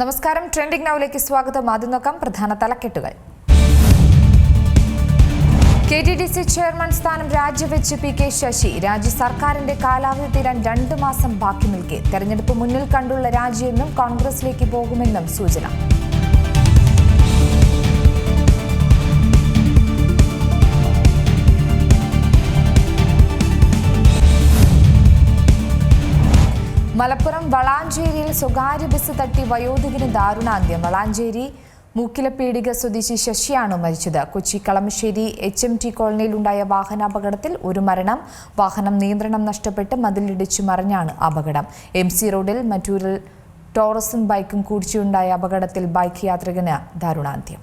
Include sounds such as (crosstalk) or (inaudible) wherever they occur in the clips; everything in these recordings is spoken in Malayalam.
നമസ്കാരം. ട്രെൻഡിംഗ് നൗവിലേക്ക് സ്വാഗതം. ആദ്യം നോക്കാം പ്രധാന തലക്കെട്ടുകൾ. K T D C chairman സ്ഥാനം രാജിവെച്ച് പി കെ ശശി. രാജ്യ സർക്കാരിന്റെ കാലാവധി തീരാൻ രണ്ട് മാസം ബാക്കി നിൽക്കെ. തെരഞ്ഞെടുപ്പ് മുന്നിൽ കണ്ടുള്ള രാജിയെന്നും കോൺഗ്രസിലേക്ക് പോകുമെന്നും സൂചന. മലപ്പുറം വളാഞ്ചേരിയിൽ സ്വകാര്യ ബസ് തട്ടി വയോധികന് ദാരുണാന്ത്യം. വളാഞ്ചേരി മൂക്കിലപ്പീടിക സ്വദേശി ശശിയാണ് മരിച്ചത്. Kochi Kalamassery H M T കോളനിയിലുണ്ടായ വാഹനാപകടത്തിൽ ഒരു മരണം വാഹനം നിയന്ത്രണം നഷ്ടപ്പെട്ട് മതിലിടിച്ചു മറിഞ്ഞാണ് അപകടം. എം സി റോഡിൽ മറ്റൂരിൽ ടോറസും ബൈക്കും കൂടിച്ചുണ്ടായ അപകടത്തിൽ ബൈക്ക് യാത്രികന് ദാരുണാന്ത്യം.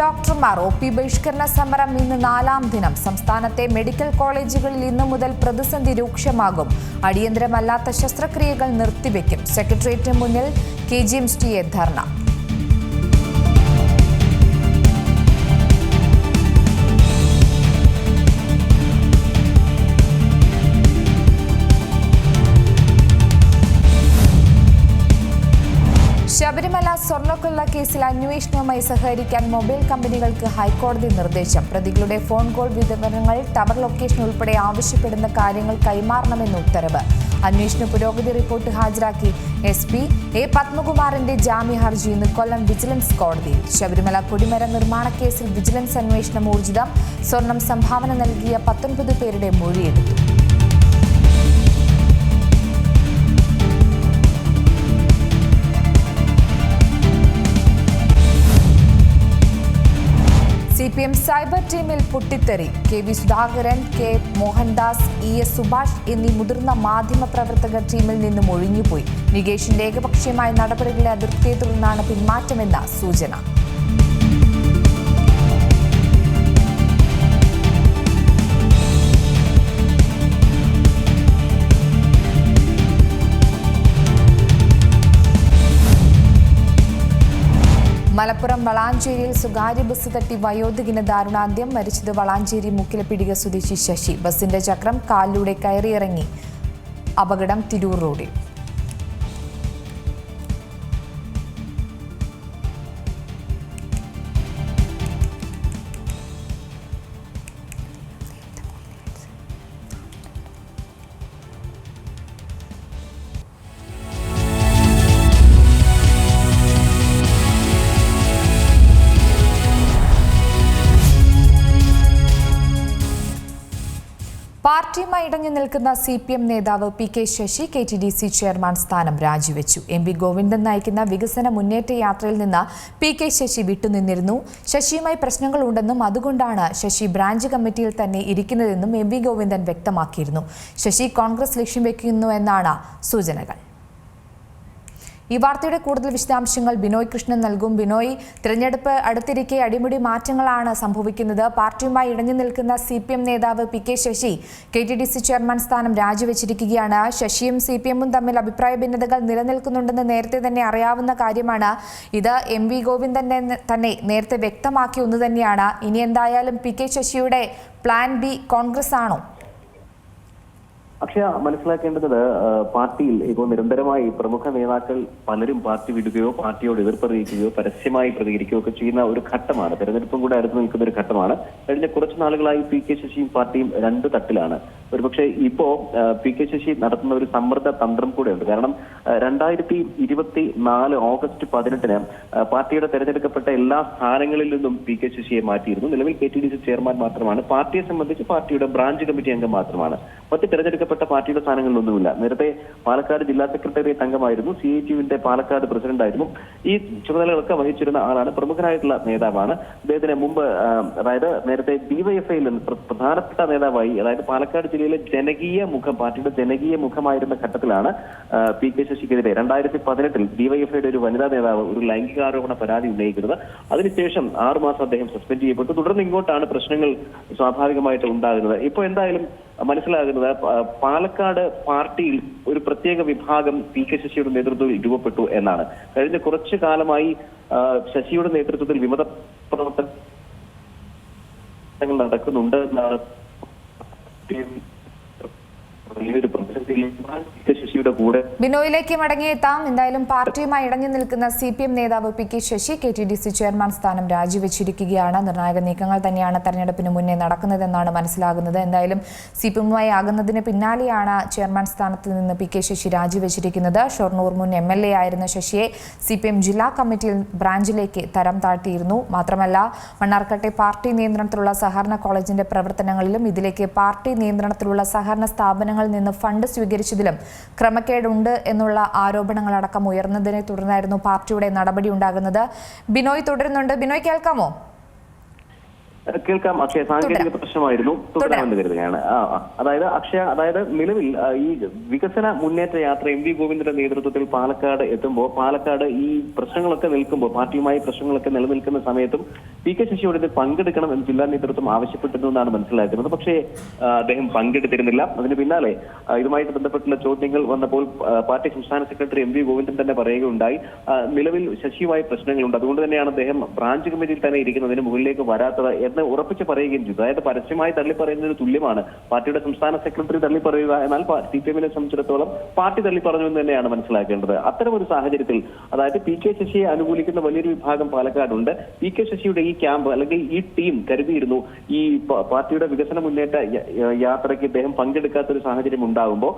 ഡോക്ടർമാർ ഒ പി ബഹിഷ്കരണ സമരം ഇന്ന് നാലാം ദിനം. സംസ്ഥാനത്തെ മെഡിക്കൽ കോളേജുകളിൽ ഇന്നു മുതൽ പ്രതിസന്ധി രൂക്ഷമാകും. അടിയന്തരമല്ലാത്ത ശസ്ത്രക്രിയകൾ നിർത്തിവെക്കും. സെക്രട്ടേറിയറ്റിന് മുന്നിൽ കെ ജി എം എ ധർണ. സ്വർണക്കൊള്ള കേസിൽ അന്വേഷണവുമായി സഹകരിക്കാൻ മൊബൈൽ കമ്പനികൾക്ക് ഹൈക്കോടതി നിർദ്ദേശം. പ്രതികളുടെ ഫോൺ കോൾ വിവരങ്ങൾ ടവർ ലൊക്കേഷൻ ഉൾപ്പെടെ ആവശ്യപ്പെടുന്ന കാര്യങ്ങൾ കൈമാറണമെന്ന് ഉത്തരവ്. അന്വേഷണ പുരോഗതി റിപ്പോർട്ട് ഹാജരാക്കി എസ് പി എ പത്മകുമാറിന്റെ ജാമ്യ ഹർജി ഇന്ന് കൊല്ലം വിജിലൻസ് കോടതിയിൽ. ശബരിമല കൊടിമര നിർമ്മാണ കേസിൽ വിജിലൻസ് അന്വേഷണം ഊർജിതം. സ്വർണം സംഭാവന നൽകിയ പത്തൊൻപത് പേരുടെ മൊഴിയെടുത്തു. സി പി എം സൈബർ ടീമിൽ പൊട്ടിത്തെറി. K V Sudhakaran K Mohandas E S Subhash എന്നീ മുതിർന്ന മാധ്യമ പ്രവർത്തകർ ടീമിൽ നിന്നും ഒഴിഞ്ഞുപോയി. നികേഷിന്റെ ഏകപക്ഷീയമായ നടപടികളെ അതിർത്തിയെ തുടർന്നാണ് പിന്മാറ്റമെന്ന സൂചന. മലപ്പുറം വളാഞ്ചേരിയിൽ സ്വകാര്യ ബസ് തട്ടി വയോധികന് ദാരുണാന്ത്യം. മരിച്ചത് വളാഞ്ചേരി മുക്കിലപ്പിടിക സ്വദേശി ശശി. ബസിന്റെ ചക്രം കാലിലൂടെ കയറിയിറങ്ങി. അപകടം തിരൂർ റോഡിൽ. ഇടഞ്ഞു നിൽക്കുന്ന സി പി എം നേതാവ് P K Sasi K T D C chairman സ്ഥാനം രാജിവെച്ചു. എം പി ഗോവിന്ദൻ നയിക്കുന്ന വികസന മുന്നേറ്റ യാത്രയിൽ നിന്ന് പി കെ ശശി വിട്ടുനിന്നിരുന്നു. ശശിയുമായി പ്രശ്നങ്ങൾ ഉണ്ടെന്നും അതുകൊണ്ടാണ് ശശി ബ്രാഞ്ച് കമ്മിറ്റിയിൽ തന്നെ ഇരിക്കുന്നതെന്നും എം വി ഗോവിന്ദൻ വ്യക്തമാക്കിയിരുന്നു. ശശി കോൺഗ്രസ് ലക്ഷ്യം വെക്കുന്നുവെന്നാണ് സൂചനകൾ. ഈ വാർത്തയുടെ കൂടുതൽ വിശദാംശങ്ങൾ ബിനോയ് കൃഷ്ണൻ നൽകും. ബിനോയ് തിരഞ്ഞെടുപ്പ് അടുത്തിരിക്കെ അടിമുടി മാറ്റങ്ങളാണ് സംഭവിക്കുന്നത്. പാർട്ടിയുമായി ഇടഞ്ഞു നിൽക്കുന്ന സി പി എം നേതാവ് P K Sasi K T D C chairman സ്ഥാനം രാജിവെച്ചിരിക്കുകയാണ്. ശശിയും സി പി എമ്മും തമ്മിൽ അഭിപ്രായ ഭിന്നതകൾ നിലനിൽക്കുന്നുണ്ടെന്ന് നേരത്തെ തന്നെ അറിയാവുന്ന കാര്യമാണ്. ഇത് എം വി ഗോവിന്ദൻ തന്നെ നേരത്തെ വ്യക്തമാക്കിയ തന്നെയാണ്. ഇനി എന്തായാലും പി കെ ശശിയുടെ പ്ലാൻ ബി കോൺഗ്രസ് ആണോ അക്ഷയ മനസ്സിലാക്കേണ്ടത് പാർട്ടിയിൽ ഇപ്പോൾ നിരന്തരമായി പ്രമുഖ നേതാക്കൾ പലരും പാർട്ടി വിടുകയോ പാർട്ടിയോട് എതിർപ്പറിയിക്കുകയോ പരസ്യമായി പ്രതികരിക്കുകയോ ഒക്കെ ചെയ്യുന്ന ഒരു ഘട്ടമാണ്. തെരഞ്ഞെടുപ്പും കൂടെ അടുത്ത് നിൽക്കുന്ന ഒരു ഘട്ടമാണ്. കഴിഞ്ഞ കുറച്ച് നാളുകളായി പി കെ ശശിയും പാർട്ടിയും രണ്ട് തട്ടിലാണ്. ഒരുപക്ഷെ ഇപ്പോ പി കെ ശശി നടത്തുന്ന ഒരു സമ്മർദ്ദ തന്ത്രം കൂടെയുണ്ട് കാരണം രണ്ടായിരത്തി ഇരുപത്തി നാല് ഓഗസ്റ്റ് പതിനെട്ടിന് പാർട്ടിയുടെ തെരഞ്ഞെടുക്കപ്പെട്ട എല്ലാ സ്ഥാനങ്ങളിൽ നിന്നും പി കെ ശശിയെ മാറ്റിയിരുന്നു. നിലവിൽ K T D C chairman മാത്രമാണ്. പാർട്ടിയെ സംബന്ധിച്ച് പാർട്ടിയുടെ ബ്രാഞ്ച് കമ്മിറ്റി അംഗം മാത്രമാണ്. മറ്റ് തെരഞ്ഞെടുക്കപ്പെട്ട പാർട്ടിയുടെ സ്ഥാനങ്ങളിലൊന്നുമില്ല. നേരത്തെ പാലക്കാട് ജില്ലാ സെക്രട്ടേറിയറ്റ് അംഗമായിരുന്നു സി ഐ ടിയുവിന്റെ പാലക്കാട് പ്രസിഡന്റായിരുന്നു. ഈ ചുമതലകളൊക്കെ വഹിച്ചിരുന്ന ആളാണ് പ്രമുഖനായിട്ടുള്ള നേതാവാണ്. അദ്ദേഹത്തിന് മുമ്പ് അതായത് നേരത്തെ ഡിവൈഎഫ്ഐയിൽ നിന്ന് പ്രധാനപ്പെട്ട നേതാവായി അതായത് പാലക്കാട് ജില്ലയിലെ ജനകീയ മുഖം പാർട്ടിയുടെ ജനകീയ മുഖമായിരുന്ന ഘട്ടത്തിലാണ് പി കെ ശശിക്കെതിരെ രണ്ടായിരത്തി പതിനെട്ടിൽ ഡിവൈഎഫ്ഐയുടെ ഒരു വനിതാ നേതാവ് ഒരു ലൈംഗികാരോപണ പരാതി ഉന്നയിക്കുന്നത്. അതിനുശേഷം ആറുമാസം അദ്ദേഹം സസ്പെൻഡ് ചെയ്യപ്പെട്ടു. തുടർന്ന് ഇങ്ങോട്ടാണ് പ്രശ്നങ്ങൾ സ്വാഭാവികമായിട്ട് ഉണ്ടാകുന്നത്. ഇപ്പോൾ എന്തായാലും മനസ്സിലാകുന്നത് പാലക്കാട് പാർട്ടിയിൽ ഒരു പ്രത്യേക വിഭാഗം പി കെ ശശിയുടെ നേതൃത്വത്തിൽ രൂപപ്പെട്ടു എന്നാണ്. കഴിഞ്ഞ കുറച്ചു കാലമായി ശശിയുടെ നേതൃത്വത്തിൽ വിമത പ്രവർത്തനങ്ങൾ നടക്കുന്നുണ്ട് എന്നാണ് വലിയൊരു ബിനോയിലേക്ക് മടങ്ങിയെത്താം. എന്തായാലും പാർട്ടിയുമായി ഇടഞ്ഞു നിൽക്കുന്ന സി പി എം നേതാവ് P K Sasi K T D C chairman സ്ഥാനം രാജിവെച്ചിരിക്കുകയാണ്. നിർണായക നീക്കങ്ങൾ തന്നെയാണ് തെരഞ്ഞെടുപ്പിന് മുന്നേ നടക്കുന്നതെന്നാണ് മനസ്സിലാകുന്നത്. എന്തായാലും സി പി എമ്മുമായി ആകുന്നതിന് പിന്നാലെയാണ് ചെയർമാൻ സ്ഥാനത്ത് നിന്ന് പി കെ ശശി രാജിവെച്ചിരിക്കുന്നത്. ഷൊർണൂർ മുൻ എം എൽ എ ആയിരുന്ന ശശിയെ സി പി എം ജില്ലാ കമ്മിറ്റിയിൽ ബ്രാഞ്ചിലേക്ക് തരം താഴ്ത്തിയിരുന്നു. മാത്രമല്ല മണ്ണാർക്കാട്ടെ പാർട്ടി നിയന്ത്രണത്തിലുള്ള സഹകരണ കോളേജിന്റെ പ്രവർത്തനങ്ങളിലും ഇതിലേക്ക് പാർട്ടി നിയന്ത്രണത്തിലുള്ള സഹകരണ സ്ഥാപനങ്ങളിൽ നിന്ന് ഫണ്ട് സ്വീകരിച്ചതിലും ക്രമക്കേടുണ്ട് എന്നുള്ള ആരോപണങ്ങളടക്കം ഉയർന്നതിനെ തുടർന്നായിരുന്നു പാർട്ടിയുടെ നടപടി ഉണ്ടാകുന്നത്. ബിനോയ് തുടരുന്നുണ്ട്. ബിനോയ് കേൾക്കാമോ? കേൾക്കാം അക്ഷയ. സാങ്കേതിക പ്രശ്നമായിരുന്നു. തുടരാമെന്ന് കരുതുകയാണ്. അതായത് അക്ഷയ അതായത് നിലവിൽ ഈ വികസന മുന്നേറ്റ യാത്ര എം വി ഗോവിന്ദന്റെ നേതൃത്വത്തിൽ പാലക്കാട് എത്തുമ്പോൾ പാലക്കാട് ഈ പ്രശ്നങ്ങളൊക്കെ നിൽക്കുമ്പോൾ പാർട്ടിയുമായി പ്രശ്നങ്ങളൊക്കെ നിലനിൽക്കുന്ന സമയത്തും പി കെ ശശിയോട് ഇത് പങ്കെടുക്കണം എന്ന് ജില്ലാ നേതൃത്വം ആവശ്യപ്പെട്ടിരുന്നു എന്നാണ് മനസ്സിലാക്കുന്നത്. പക്ഷേ അദ്ദേഹം പങ്കെടുത്തിരുന്നില്ല. അതിന് പിന്നാലെ ഇതുമായിട്ട് ബന്ധപ്പെട്ടുള്ള ചോദ്യങ്ങൾ വന്നപ്പോൾ പാർട്ടി സംസ്ഥാന സെക്രട്ടറി എം വി ഗോവിന്ദൻ തന്നെ പറയുകയുണ്ടായി. നിലവിൽ ശശിയുമായി പ്രശ്നങ്ങളുണ്ട്. അതുകൊണ്ട് തന്നെയാണ് അദ്ദേഹം ബ്രാഞ്ച് കമ്മിറ്റിയിൽ തന്നെ ഇരിക്കുന്നതിന് മുകളിലേക്ക് വരാത്തത് എന്ന് ഉറപ്പിച്ച് പറയുകയും ചെയ്തു. അതായത് പരസ്യമായി തള്ളിപ്പറയുന്നതിന് തുല്യമാണ്. പാർട്ടിയുടെ സംസ്ഥാന സെക്രട്ടറി തള്ളിപ്പറയുക എന്നാൽ സി പി എമ്മിനെ സംബന്ധിച്ചിടത്തോളം പാർട്ടി തള്ളിപ്പറഞ്ഞു എന്ന് തന്നെയാണ് മനസ്സിലാക്കേണ്ടത്. അത്തരം ഒരു സാഹചര്യത്തിൽ അതായത് പി കെ ശശിയെ അനുകൂലിക്കുന്ന വലിയൊരു വിഭാഗം പാലക്കാടുണ്ട്. പി കെ ശശിയുടെ ഈ ക്യാമ്പ് അല്ലെങ്കിൽ ഈ ടീം കരുതിയിരുന്നു ഈ പാർട്ടിയുടെ വികസന മുന്നേറ്റ യാത്രയ്ക്ക് ഇദ്ദേഹം പങ്കെടുക്കാത്ത ഒരു സാഹചര്യം ഉണ്ടാകുമ്പോൾ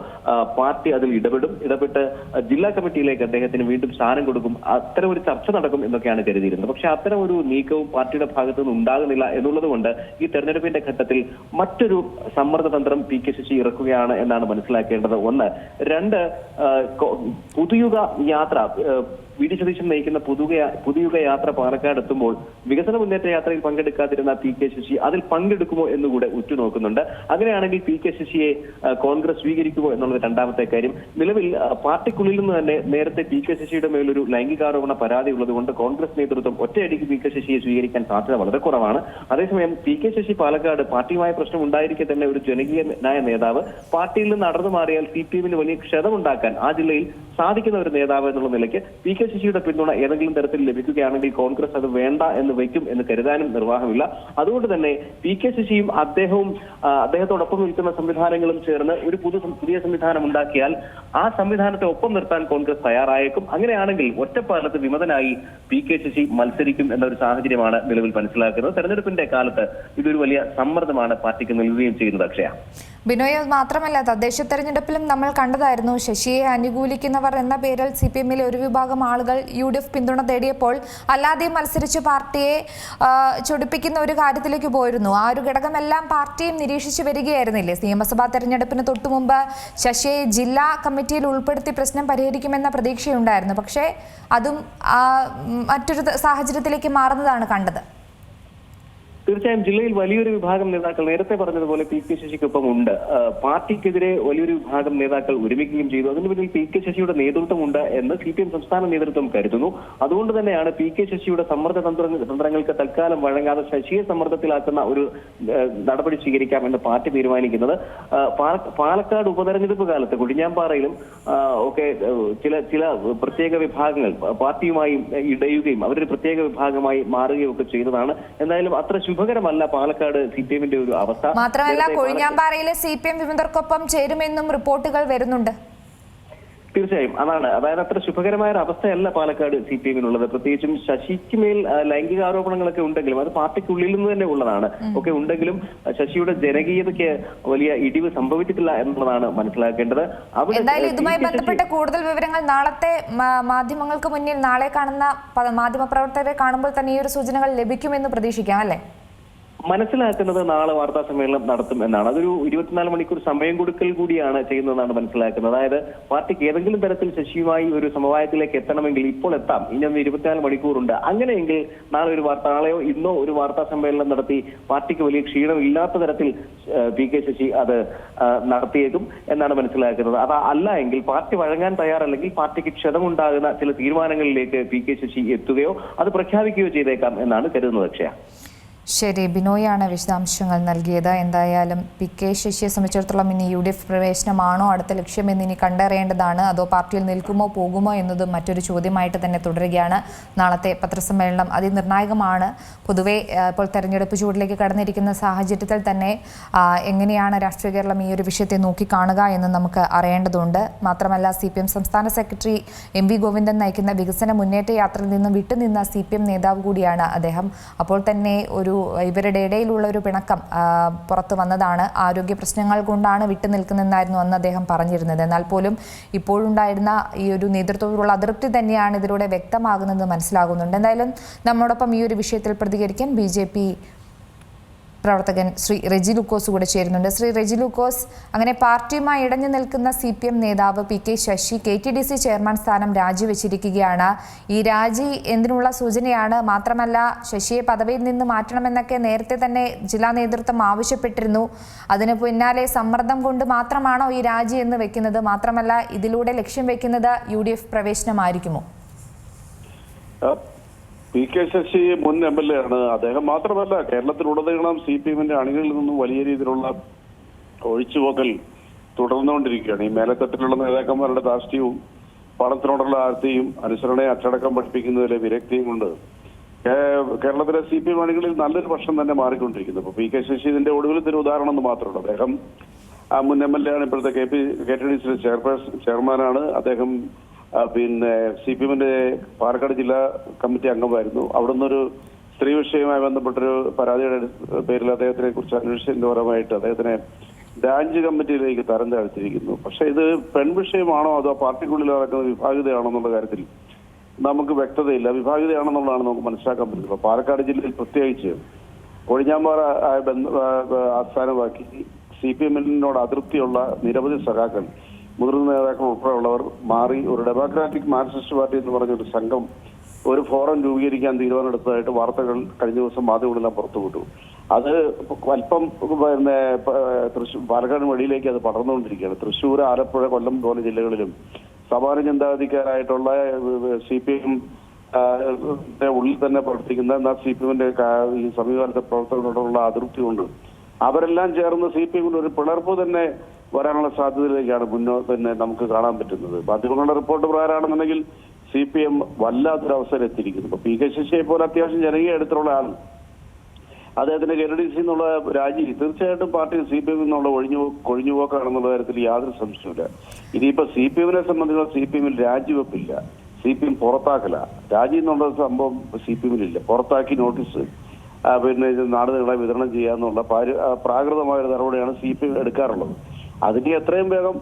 പാർട്ടി അതിൽ ഇടപെടും. ഇടപെട്ട് ജില്ലാ കമ്മിറ്റിയിലേക്ക് അദ്ദേഹത്തിന് വീണ്ടും സ്ഥാനം കൊടുക്കും. അത്തരം ഒരു ചർച്ച നടക്കും എന്നൊക്കെയാണ് കരുതിയിരുന്നത്. പക്ഷെ അത്തരം ഒരു നീക്കവും പാർട്ടിയുടെ ഭാഗത്തു നിന്ന് ഉണ്ടാകുന്നില്ല എന്നുള്ളത് കൊണ്ട് ഈ തെരഞ്ഞെടുപ്പിന്റെ ഘട്ടത്തിൽ മറ്റൊരു സമ്മർദ്ദ തന്ത്രം പി കെ ശശി ഇറക്കുകയാണ് എന്നാണ് മനസ്സിലാക്കേണ്ടത്. ഒന്ന്. രണ്ട് പുതുയുഗ യാത്ര വി ഡി സതീശൻ നയിക്കുന്ന പുതുക പുതുയുഗ യാത്ര പാലക്കാട് എത്തുമ്പോൾ വികസന മുന്നേറ്റ യാത്രയിൽ പങ്കെടുക്കാതിരുന്ന പി കെ ശശി അതിൽ പങ്കെടുക്കുമോ എന്നുകൂടെ ഉറ്റുനോക്കുന്നുണ്ട്. അങ്ങനെയാണെങ്കിൽ പി കെ ശശിയെ കോൺഗ്രസ് സ്വീകരിക്കുമോ എന്നുള്ളത് രണ്ടാമത്തെ കാര്യം. നിലവിൽ പാർട്ടിക്കുള്ളിൽ നിന്ന് തന്നെ നേരത്തെ പി കെ ശശിയുടെ മേലൊരു ലൈംഗികാരോപണ പരാതി ഉള്ളതുകൊണ്ട് കോൺഗ്രസ് നേതൃത്വം ഒറ്റയടിക്ക് പി കെ ശശിയെ സ്വീകരിക്കാൻ സാധ്യത വളരെ കുറവാണ്. അതേസമയം പി കെ ശശി പാലക്കാട് പാർട്ടിയുമായ പ്രശ്നം ഉണ്ടായിരിക്കെ തന്നെ ഒരു ജനകീയനായ നേതാവ് പാർട്ടിയിൽ നിന്ന് നടന്നു മാറിയാൽ സി പി എമ്മിന് വലിയ ക്ഷതമുണ്ടാക്കാൻ ആ ജില്ലയിൽ സാധിക്കുന്ന ഒരു നേതാവ് എന്നുള്ള നിലയ്ക്ക് പി കെ ശശിയുടെ പിന്തുണ ഏതെങ്കിലും തരത്തിൽ ലഭിക്കുകയാണെങ്കിൽ കോൺഗ്രസ് അത് വേണ്ട എന്ന് വയ്ക്കും എന്ന് കരുതാനും നിർവാഹമില്ല. അതുകൊണ്ട് തന്നെ പി കെ ശശിയും അദ്ദേഹവും അദ്ദേഹത്തോടൊപ്പം നിൽക്കുന്ന സംവിധാനങ്ങളും ചേർന്ന് ഒരു പുതു പുതിയ സംവിധാനം ഉണ്ടാക്കിയാൽ ആ സംവിധാനത്തെ ഒപ്പം നിർത്താൻ കോൺഗ്രസ് തയ്യാറായേക്കും. അങ്ങനെയാണെങ്കിൽ ഒറ്റപ്പാലത്ത് വിമതനായി പി കെ ശശി മത്സരിക്കും എന്ന ഒരു സാഹചര്യമാണ് നിലവിൽ മനസ്സിലാക്കുന്നത്. തെരഞ്ഞെടുപ്പിന്റെ കാലത്ത് ഇതൊരു വലിയ സമ്മർദ്ദമാണ് പാർട്ടിക്ക് നൽകുകയും ചെയ്യുന്നത് അക്ഷയ. ബിനോയ് മാത്രമല്ല തദ്ദേശ തെരഞ്ഞെടുപ്പിലും നമ്മൾ കണ്ടതായിരുന്നു ശശിയെ അനുകൂലിക്കുന്നവർ എന്ന പേരിൽ സി പി എമ്മിലെ ഒരു വിഭാഗം ആളുകൾ യു ഡി എഫ് പിന്തുണ തേടിയപ്പോൾ അല്ലാതെ മത്സരിച്ച് പാർട്ടിയെ ചൊടിപ്പിക്കുന്ന ഒരു കാര്യത്തിലേക്ക് പോയിരുന്നു. ആ ഒരു ഘടകമെല്ലാം പാർട്ടിയും നിരീക്ഷിച്ചു വരികയായിരുന്നില്ലേ? നിയമസഭാ തെരഞ്ഞെടുപ്പിന് തൊട്ടു മുമ്പ് ശശിയെ ജില്ലാ കമ്മിറ്റിയിൽ ഉൾപ്പെടുത്തി പ്രശ്നം പരിഹരിക്കുമെന്ന പ്രതീക്ഷയുണ്ടായിരുന്നു. പക്ഷേ അതും മറ്റൊരു സാഹചര്യത്തിലേക്ക് മാറുന്നതാണ് കണ്ടത്. തീർച്ചയായും ജില്ലയിൽ വലിയൊരു വിഭാഗം നേതാക്കൾ നേരത്തെ പറഞ്ഞതുപോലെ പി കെ ശശിക്കൊപ്പം ഉണ്ട്. പാർട്ടിക്കെതിരെ വലിയൊരു വിഭാഗം നേതാക്കൾ ഒരുമിക്കുകയും ചെയ്തു. അതിന് പിന്നിൽ പി കെ ശശിയുടെ നേതൃത്വമുണ്ട് എന്ന് സി പി എം സംസ്ഥാന നേതൃത്വം കരുതുന്നു. അതുകൊണ്ട് തന്നെയാണ് പി കെ ശശിയുടെ സമ്മർദ്ദ തന്ത്ര തന്ത്രങ്ങൾക്ക് തൽക്കാലം വഴങ്ങാതെ ശശിയെ സമ്മർദ്ദത്തിലാക്കുന്ന ഒരു നടപടി സ്വീകരിക്കാം എന്ന് പാർട്ടി തീരുമാനിക്കുന്നത്. പാലക്കാട് ഉപതെരഞ്ഞെടുപ്പ് കാലത്ത് കുടിഞ്ഞാമ്പാറയിലും ഒക്കെ ചില ചില പ്രത്യേക വിഭാഗങ്ങൾ പാർട്ടിയുമായി ഇടയുകയും അവരൊരു പ്രത്യേക വിഭാഗമായി മാറുകയും ഒക്കെ ചെയ്തതാണ്. എന്തായാലും അത്ര ശുഭകരമല്ല പാലക്കാട് സി പി എമ്മിന്റെ ഒരു അവസ്ഥ. മാത്രമല്ല കൊഴിഞ്ഞാമ്പാറയിലെ സി പി എം വിമതർക്കൊപ്പം ചേരുമെന്നും റിപ്പോർട്ടുകൾ വരുന്നുണ്ട്. തീർച്ചയായും അതാണ്. അതായത് അത്ര ശുഭകരമായ ഒരു അവസ്ഥയല്ല പാലക്കാട് സി പി എമ്മിനുള്ളത്. പ്രത്യേകിച്ചും ശശിക്ക് മേൽ ലൈംഗിക ആരോപണങ്ങളൊക്കെ ഉണ്ടെങ്കിലും അത് പാർട്ടിക്കുള്ളിൽ നിന്ന് തന്നെ ഉള്ളതാണ്. ഒക്കെ ഉണ്ടെങ്കിലും ശശിയുടെ ജനകീയതയ്ക്ക് വലിയ ഇടിവ് സംഭവിച്ചിട്ടില്ല എന്നുള്ളതാണ് മനസ്സിലാക്കേണ്ടത്. എന്തായാലും ഇതുമായി. ബന്ധപ്പെട്ട കൂടുതൽ വിവരങ്ങൾ നാളത്തെ മാധ്യമങ്ങൾക്ക് മുന്നിൽ നാളെ കാണുന്ന മാധ്യമ മാധ്യമപ്രവർത്തകരെ കാണുമ്പോൾ തന്നെ ഈ ഒരു സൂചനകൾ ലഭിക്കുമെന്ന് പ്രതീക്ഷിക്കാം അല്ലേ? മനസ്സിലാക്കുന്നത് നാളെ വാർത്താ സമ്മേളനം നടത്തും എന്നാണ്. അതൊരു ഇരുപത്തിനാല് മണിക്കൂർ സമയം കൊടുക്കൽ കൂടിയാണ് ചെയ്യുന്നതെന്നാണ് മനസ്സിലാക്കുന്നത്. അതായത് പാർട്ടിക്ക് ഏതെങ്കിലും തരത്തിൽ ശശിയുമായി ഒരു സമവായത്തിലേക്ക് എത്തണമെങ്കിൽ ഇപ്പോൾ എത്താം. ഇനി ഇരുപത്തിനാല് മണിക്കൂറുണ്ട്. അങ്ങനെയെങ്കിൽ നാളെ ഒരു വാർത്ത നാളെയോ ഇന്നോ ഒരു വാർത്താ സമ്മേളനം നടത്തി പാർട്ടിക്ക് വലിയ ക്ഷീണം ഇല്ലാത്ത തരത്തിൽ പി കെ ശശി അത് നടത്തിയേക്കും എന്നാണ് മനസ്സിലാക്കുന്നത്. അത് അല്ല എങ്കിൽ പാർട്ടി വഴങ്ങാൻ തയ്യാറല്ലെങ്കിൽ പാർട്ടിക്ക് ക്ഷതമുണ്ടാകുന്ന ചില തീരുമാനങ്ങളിലേക്ക് പി കെ ശശി എത്തുകയോ അത് പ്രഖ്യാപിക്കുകയോ ചെയ്തേക്കാം എന്നാണ് കരുതുന്നത് അക്ഷയ. ശരി ബിനോയാണ് വിശദാംശങ്ങൾ നൽകിയത്. എന്തായാലും പി കെ ശശിയെ സംബന്ധിച്ചിടത്തോളം ഇനി യു ഡി എഫ് പ്രവേശനമാണോ അടുത്ത ലക്ഷ്യമെന്ന് ഇനി കണ്ടറിയേണ്ടതാണ്. അതോ പാർട്ടിയിൽ നിൽക്കുമോ പോകുമോ എന്നതും മറ്റൊരു ചോദ്യമായിട്ട് തന്നെ തുടരുകയാണ്. നാളത്തെ പത്രസമ്മേളനം അതിനിർണായകമാണ്. പൊതുവെ ഇപ്പോൾ തെരഞ്ഞെടുപ്പ് ചൂടിലേക്ക് കടന്നിരിക്കുന്ന സാഹചര്യത്തിൽ തന്നെ എങ്ങനെയാണ് രാഷ്ട്രീയ കേരളം ഈ ഒരു വിഷയത്തെ നോക്കിക്കാണുക എന്ന് നമുക്ക് അറിയേണ്ടതുണ്ട്. മാത്രമല്ല സി പി എം സംസ്ഥാന സെക്രട്ടറി എം വി ഗോവിന്ദൻ നയിക്കുന്ന വികസന മുന്നേറ്റ യാത്രയിൽ നിന്നും വിട്ടുനിന്ന സി പി എം നേതാവ് കൂടിയാണ് അദ്ദേഹം. അപ്പോൾ തന്നെ ഒരു ഇവരുടെ ഇടയിലുള്ള ഒരു പിണക്കം പുറത്തു വന്നതാണ്. ആരോഗ്യ പ്രശ്നങ്ങൾ കൊണ്ടാണ് വിട്ടുനിൽക്കുന്നതെന്നായിരുന്നു അന്ന് അദ്ദേഹം പറഞ്ഞിരുന്നത്. എന്നാൽ പോലും ഇപ്പോഴുണ്ടായിരുന്ന ഈ ഒരു നേതൃത്വത്തിലുള്ള അതൃപ്തി തന്നെയാണ് ഇതിലൂടെ വ്യക്തമാകുന്നത് മനസ്സിലാകുന്നുണ്ട്. എന്തായാലും നമ്മോടൊപ്പം ഈ ഒരു വിഷയത്തിൽ പ്രതികരിക്കാൻ ബി പ്രവർത്തകൻ ശ്രീ റെജി ലൂക്കോസ് കൂടെ ചേരുന്നുണ്ട്. ശ്രീ റെജി ലൂക്കോസ് അങ്ങനെ പാർട്ടിയുമായി ഇടഞ്ഞു നിൽക്കുന്ന സി പി എം നേതാവ് P K Sasi K T D C chairman സ്ഥാനം രാജിവെച്ചിരിക്കുകയാണ്. ഈ രാജി എന്തിനുള്ള സൂചനയാണ്? മാത്രമല്ല ശശിയെ പദവിയിൽ നിന്ന് മാറ്റണമെന്നൊക്കെ നേരത്തെ തന്നെ ജില്ലാ നേതൃത്വം ആവശ്യപ്പെട്ടിരുന്നു. അതിന് പിന്നാലെ സമ്മർദ്ദം കൊണ്ട് മാത്രമാണോ ഈ രാജി എന്ന് വെക്കുന്നത്? മാത്രമല്ല ഇതിലൂടെ ലക്ഷ്യം വെക്കുന്നത് യു ഡി എഫ് പ്രവേശനമായിരിക്കുമോ? പി കെ ശശി മുൻ എം എൽ എ ആണ്. അദ്ദേഹം മാത്രമല്ല കേരളത്തിലുടനീളം സി പി എമ്മിന്റെ അണികളിൽ നിന്നും വലിയ രീതിയിലുള്ള ഒഴിച്ചുപോക്കൽ തുടർന്നുകൊണ്ടിരിക്കുകയാണ്. ഈ മേലത്തട്ടിലുള്ള നേതാക്കന്മാരുടെ ധാർഷ്ട്യവും പണത്തിനോടുള്ള ആർത്തിയും അനുസരണയെ അച്ചടക്കം പഠിപ്പിക്കുന്നതിലെ വിരക്തിയും കൊണ്ട് കേരളത്തിലെ സി പി എം അണികളിൽ നല്ലൊരു പക്ഷം തന്നെ മാറിക്കൊണ്ടിരിക്കുന്നു. ഇപ്പൊ പി കെ ശശി ഇതിന്റെ ഒടുവിൽ ഒരു ഉദാഹരണം എന്ന് മാത്രമല്ല. അദ്ദേഹം മുൻ എം എൽ എ ആണ്. ഇപ്പോഴത്തെ K P K T D സിയുടെ ചെയർപേഴ്സൺ ചെയർമാനാണ്. അദ്ദേഹം പിന്നെ സി പി എമ്മിന്റെ പാലക്കാട് ജില്ലാ കമ്മിറ്റി അംഗമായിരുന്നു. അവിടുന്ന് ഒരു സ്ത്രീ വിഷയവുമായി ബന്ധപ്പെട്ടൊരു പരാതിയുടെ പേരിൽ അദ്ദേഹത്തിനെ കുറിച്ച് അന്വേഷിച്ചതിന്റെ പരമായിട്ട് അദ്ദേഹത്തിനെ ബ്രാഞ്ച് കമ്മിറ്റിയിലേക്ക് തരം താഴ്ത്തിയിരിക്കുന്നു പക്ഷെ ഇത് പെൺ വിഷയമാണോ അതോ പാർട്ടിക്കുള്ളിൽ നടക്കുന്ന വിഭാഗിതയാണോ എന്നുള്ള കാര്യത്തിൽ നമുക്ക് വ്യക്തതയില്ല. വിഭാഗിതയാണെന്നുള്ളതാണ് നമുക്ക് മനസ്സിലാക്കാൻ പറ്റുന്നത്. പാലക്കാട് ജില്ലയിൽ പ്രത്യേകിച്ച് കൊഴിഞ്ഞാമ്പാറ ആയ ബന്ധ- ആസ്ഥാനമാക്കി സി പി എമ്മിനോട് അതൃപ്തിയുള്ള നിരവധി സഖാക്കൾ മുതിർന്ന നേതാക്കൾ ഉൾപ്പെടെയുള്ളവർ മാറി ഒരു ഡെമോക്രാറ്റിക് മാർക്സിസ്റ്റ് പാർട്ടി എന്ന് പറഞ്ഞ ഒരു സംഘം ഒരു ഫോറം രൂപീകരിക്കാൻ തീരുമാനമെടുത്തതായിട്ട് വാർത്തകൾ കഴിഞ്ഞ ദിവസം മാധ്യമങ്ങളെല്ലാം പുറത്തുവിട്ടു. അത് അല്പം പിന്നെ തൃശ്ശൂർ പാലക്കാട് വഴിയിലേക്ക് അത് പടർന്നുകൊണ്ടിരിക്കുകയാണ്. തൃശ്ശൂർ ആലപ്പുഴ കൊല്ലം പോലെ ജില്ലകളിലും സമാന ചിന്താഗതിക്കാരായിട്ടുള്ള സി പി എം ഉള്ളിൽ തന്നെ പ്രവർത്തിക്കുന്ന എന്നാൽ സി പി എമ്മിന്റെ ഈ സമീപകാലത്തെ പ്രവർത്തകരോടുള്ള അതൃപ്തി കൊണ്ട് അവരെല്ലാം ചേർന്ന് സി പി എമ്മിൽ ഒരു പിളർപ്പ് തന്നെ വരാനുള്ള സാധ്യതയിലേക്കാണ് മുന്നോ തന്നെ നമുക്ക് കാണാൻ പറ്റുന്നത്. മാധ്യമങ്ങളുടെ റിപ്പോർട്ട് പ്രകാരമാണെന്നുണ്ടെങ്കിൽ സി പി എം വല്ലാത്തൊരു അവസരം എത്തിയിരിക്കുന്നു. ഇപ്പൊ പി കെ ശശിയെ പോലെ അത്യാവശ്യം ജനകീയ അടുത്തുള്ള ആൾ അദ്ദേഹത്തിന്റെ കെ ഡി സി എന്നുള്ള രാജി തീർച്ചയായിട്ടും പാർട്ടി സി പി എമ്മിൽ നിന്നുള്ള ഒഴിഞ്ഞു കൊഴിഞ്ഞുപോക്കാണെന്നുള്ള കാര്യത്തിൽ യാതൊരു സംശയമില്ല ഇനിയിപ്പോ സി പി എമ്മിനെ സംബന്ധിച്ചുള്ള സി പി എമ്മിൽ രാജിവെപ്പില്ല. സി പി എം പുറത്താക്കല. രാജി എന്നുള്ള സംഭവം സി പി എമ്മിലില്ല പുറത്താക്കി നോട്ടീസ് പിന്നെ നാടുകളെ നാട് വിതരണം ചെയ്യാന്നുള്ള പ്രാകൃതമായ ഒരു നടപടിയാണ് സി പി എം എടുക്കാറുള്ളത്. അതിന് എത്രയും വേഗം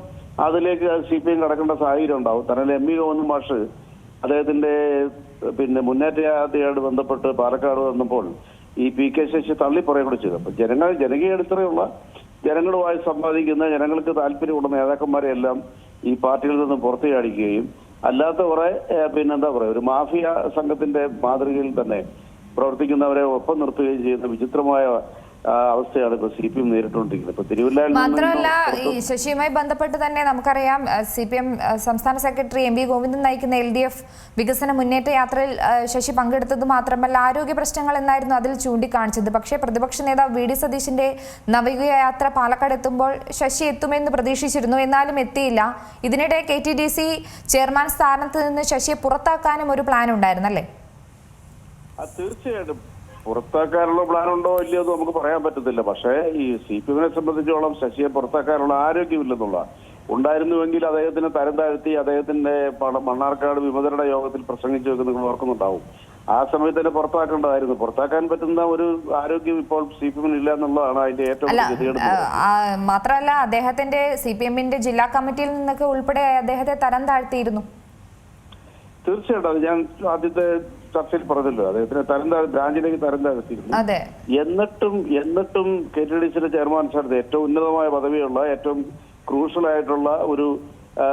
അതിലേക്ക് സി പി എം കടക്കേണ്ട സാഹചര്യം ഉണ്ടാവും. തന്നെ എം ഇ ഗോവിന്ദൻ മാഷ് അദ്ദേഹത്തിന്റെ പിന്നെ മുന്നേറ്റയാത്രയോട് ബന്ധപ്പെട്ട് പാലക്കാട് വന്നപ്പോൾ ഈ പി കെ ശശി തള്ളി കൂടെ ചെയ്തു. അപ്പൊ ജനങ്ങൾ ജനകീയ അടിത്തറയുള്ള ജനങ്ങളുമായി സംവാദിക്കുന്ന ജനങ്ങൾക്ക് താല്പര്യമുള്ള നേതാക്കന്മാരെ എല്ലാം ഈ പാർട്ടിയിൽ നിന്ന് പുറത്തു ചാടിക്കുകയും അല്ലാത്ത കുറെ പിന്നെ പിന്നെന്താ പറയുക ഒരു മാഫിയ സംഘത്തിന്റെ മാതൃകയിൽ തന്നെ പ്രവർത്തിക്കുന്നവരെ ഒപ്പം നിർത്തുകയും ചെയ്യുന്ന വിചിത്രമായ അവസ്ഥയാണ് ഇപ്പൊ സി പി എം നേരിട്ടുകൊണ്ടിരിക്കുന്നത്. ഇപ്പൊ തിരുവല്ലയിൽ മാത്രമല്ല ഈ ശശിയുമായി ബന്ധപ്പെട്ട് തന്നെ നമുക്കറിയാം സി പി എം സംസ്ഥാന സെക്രട്ടറി എം വി ഗോവിന്ദൻ നയിക്കുന്ന എൽ ഡി എഫ് വികസന മുന്നേറ്റ യാത്രയിൽ ശശി പങ്കെടുത്തത് മാത്രമല്ല ആരോഗ്യ പ്രശ്നങ്ങൾ എന്നായിരുന്നു അതിൽ ചൂണ്ടിക്കാണിച്ചത്. പക്ഷേ പ്രതിപക്ഷ നേതാവ് വി ഡി സതീശിന്റെ നവയുഗ യാത്ര പാലക്കാട് എത്തുമ്പോൾ ശശി എത്തുമെന്ന് പ്രതീക്ഷിച്ചിരുന്നു. എന്നാലും എത്തിയില്ല. ഇതിനിടെ K T D C chairman സ്ഥാനത്ത് നിന്ന് ശശിയെ പുറത്താക്കാനും ഒരു പ്ലാൻ ഉണ്ടായിരുന്നല്ലേ? തീർച്ചയായിട്ടും. പുറത്താക്കാനുള്ള പ്ലാൻ ഉണ്ടോ ഇല്ലയോ എന്ന് നമുക്ക് പറയാൻ പറ്റത്തില്ല. പക്ഷേ ഈ സി പി എമ്മിനെ സംബന്ധിച്ചോളം ശശിയെ പുറത്താക്കാനുള്ള ആരോഗ്യമില്ലെന്നുള്ള ഉണ്ടായിരുന്നുവെങ്കിൽ അദ്ദേഹത്തിന് തരം താഴ്ത്തി അദ്ദേഹത്തിന്റെ മണ്ണാർക്കാട് വിമതരുടെ യോഗത്തിൽ പ്രസംഗിച്ചു വെക്കുന്ന നിങ്ങൾ ഓർക്കുന്നുണ്ടാവും. ആ സമയത്ത് തന്നെ പുറത്താക്കേണ്ടതായിരുന്നു. പുറത്താക്കാൻ പറ്റുന്ന ഒരു ആരോഗ്യം ഇപ്പോൾ സി പി എമ്മിന് ഇല്ല എന്നുള്ളതാണ് അതിന്റെ ഏറ്റവും മാത്രമല്ല അദ്ദേഹത്തിന്റെ സി പി എമ്മിന്റെ ജില്ലാ കമ്മിറ്റിയിൽ നിന്നൊക്കെ ഉൾപ്പെടെ അദ്ദേഹത്തെ തരം താഴ്ത്തിയിരുന്നു. തീർച്ചയായിട്ടും. അത് ഞാൻ ആദ്യത്തെ ചർച്ചയിൽ പറഞ്ഞല്ലോ. അദ്ദേഹത്തിന് തരം ബ്രാഞ്ചിലേക്ക് തരം താഴ്ത്തിയിരുന്നു എന്നിട്ടും എന്നിട്ടും കെ ടി ഡി സിയുടെ ചെയർമാൻ സ്ഥാനത്ത് ഏറ്റവും ഉന്നതമായ പദവിയുള്ള ഏറ്റവും ക്രൂഷ്യൽ ആയിട്ടുള്ള ഒരു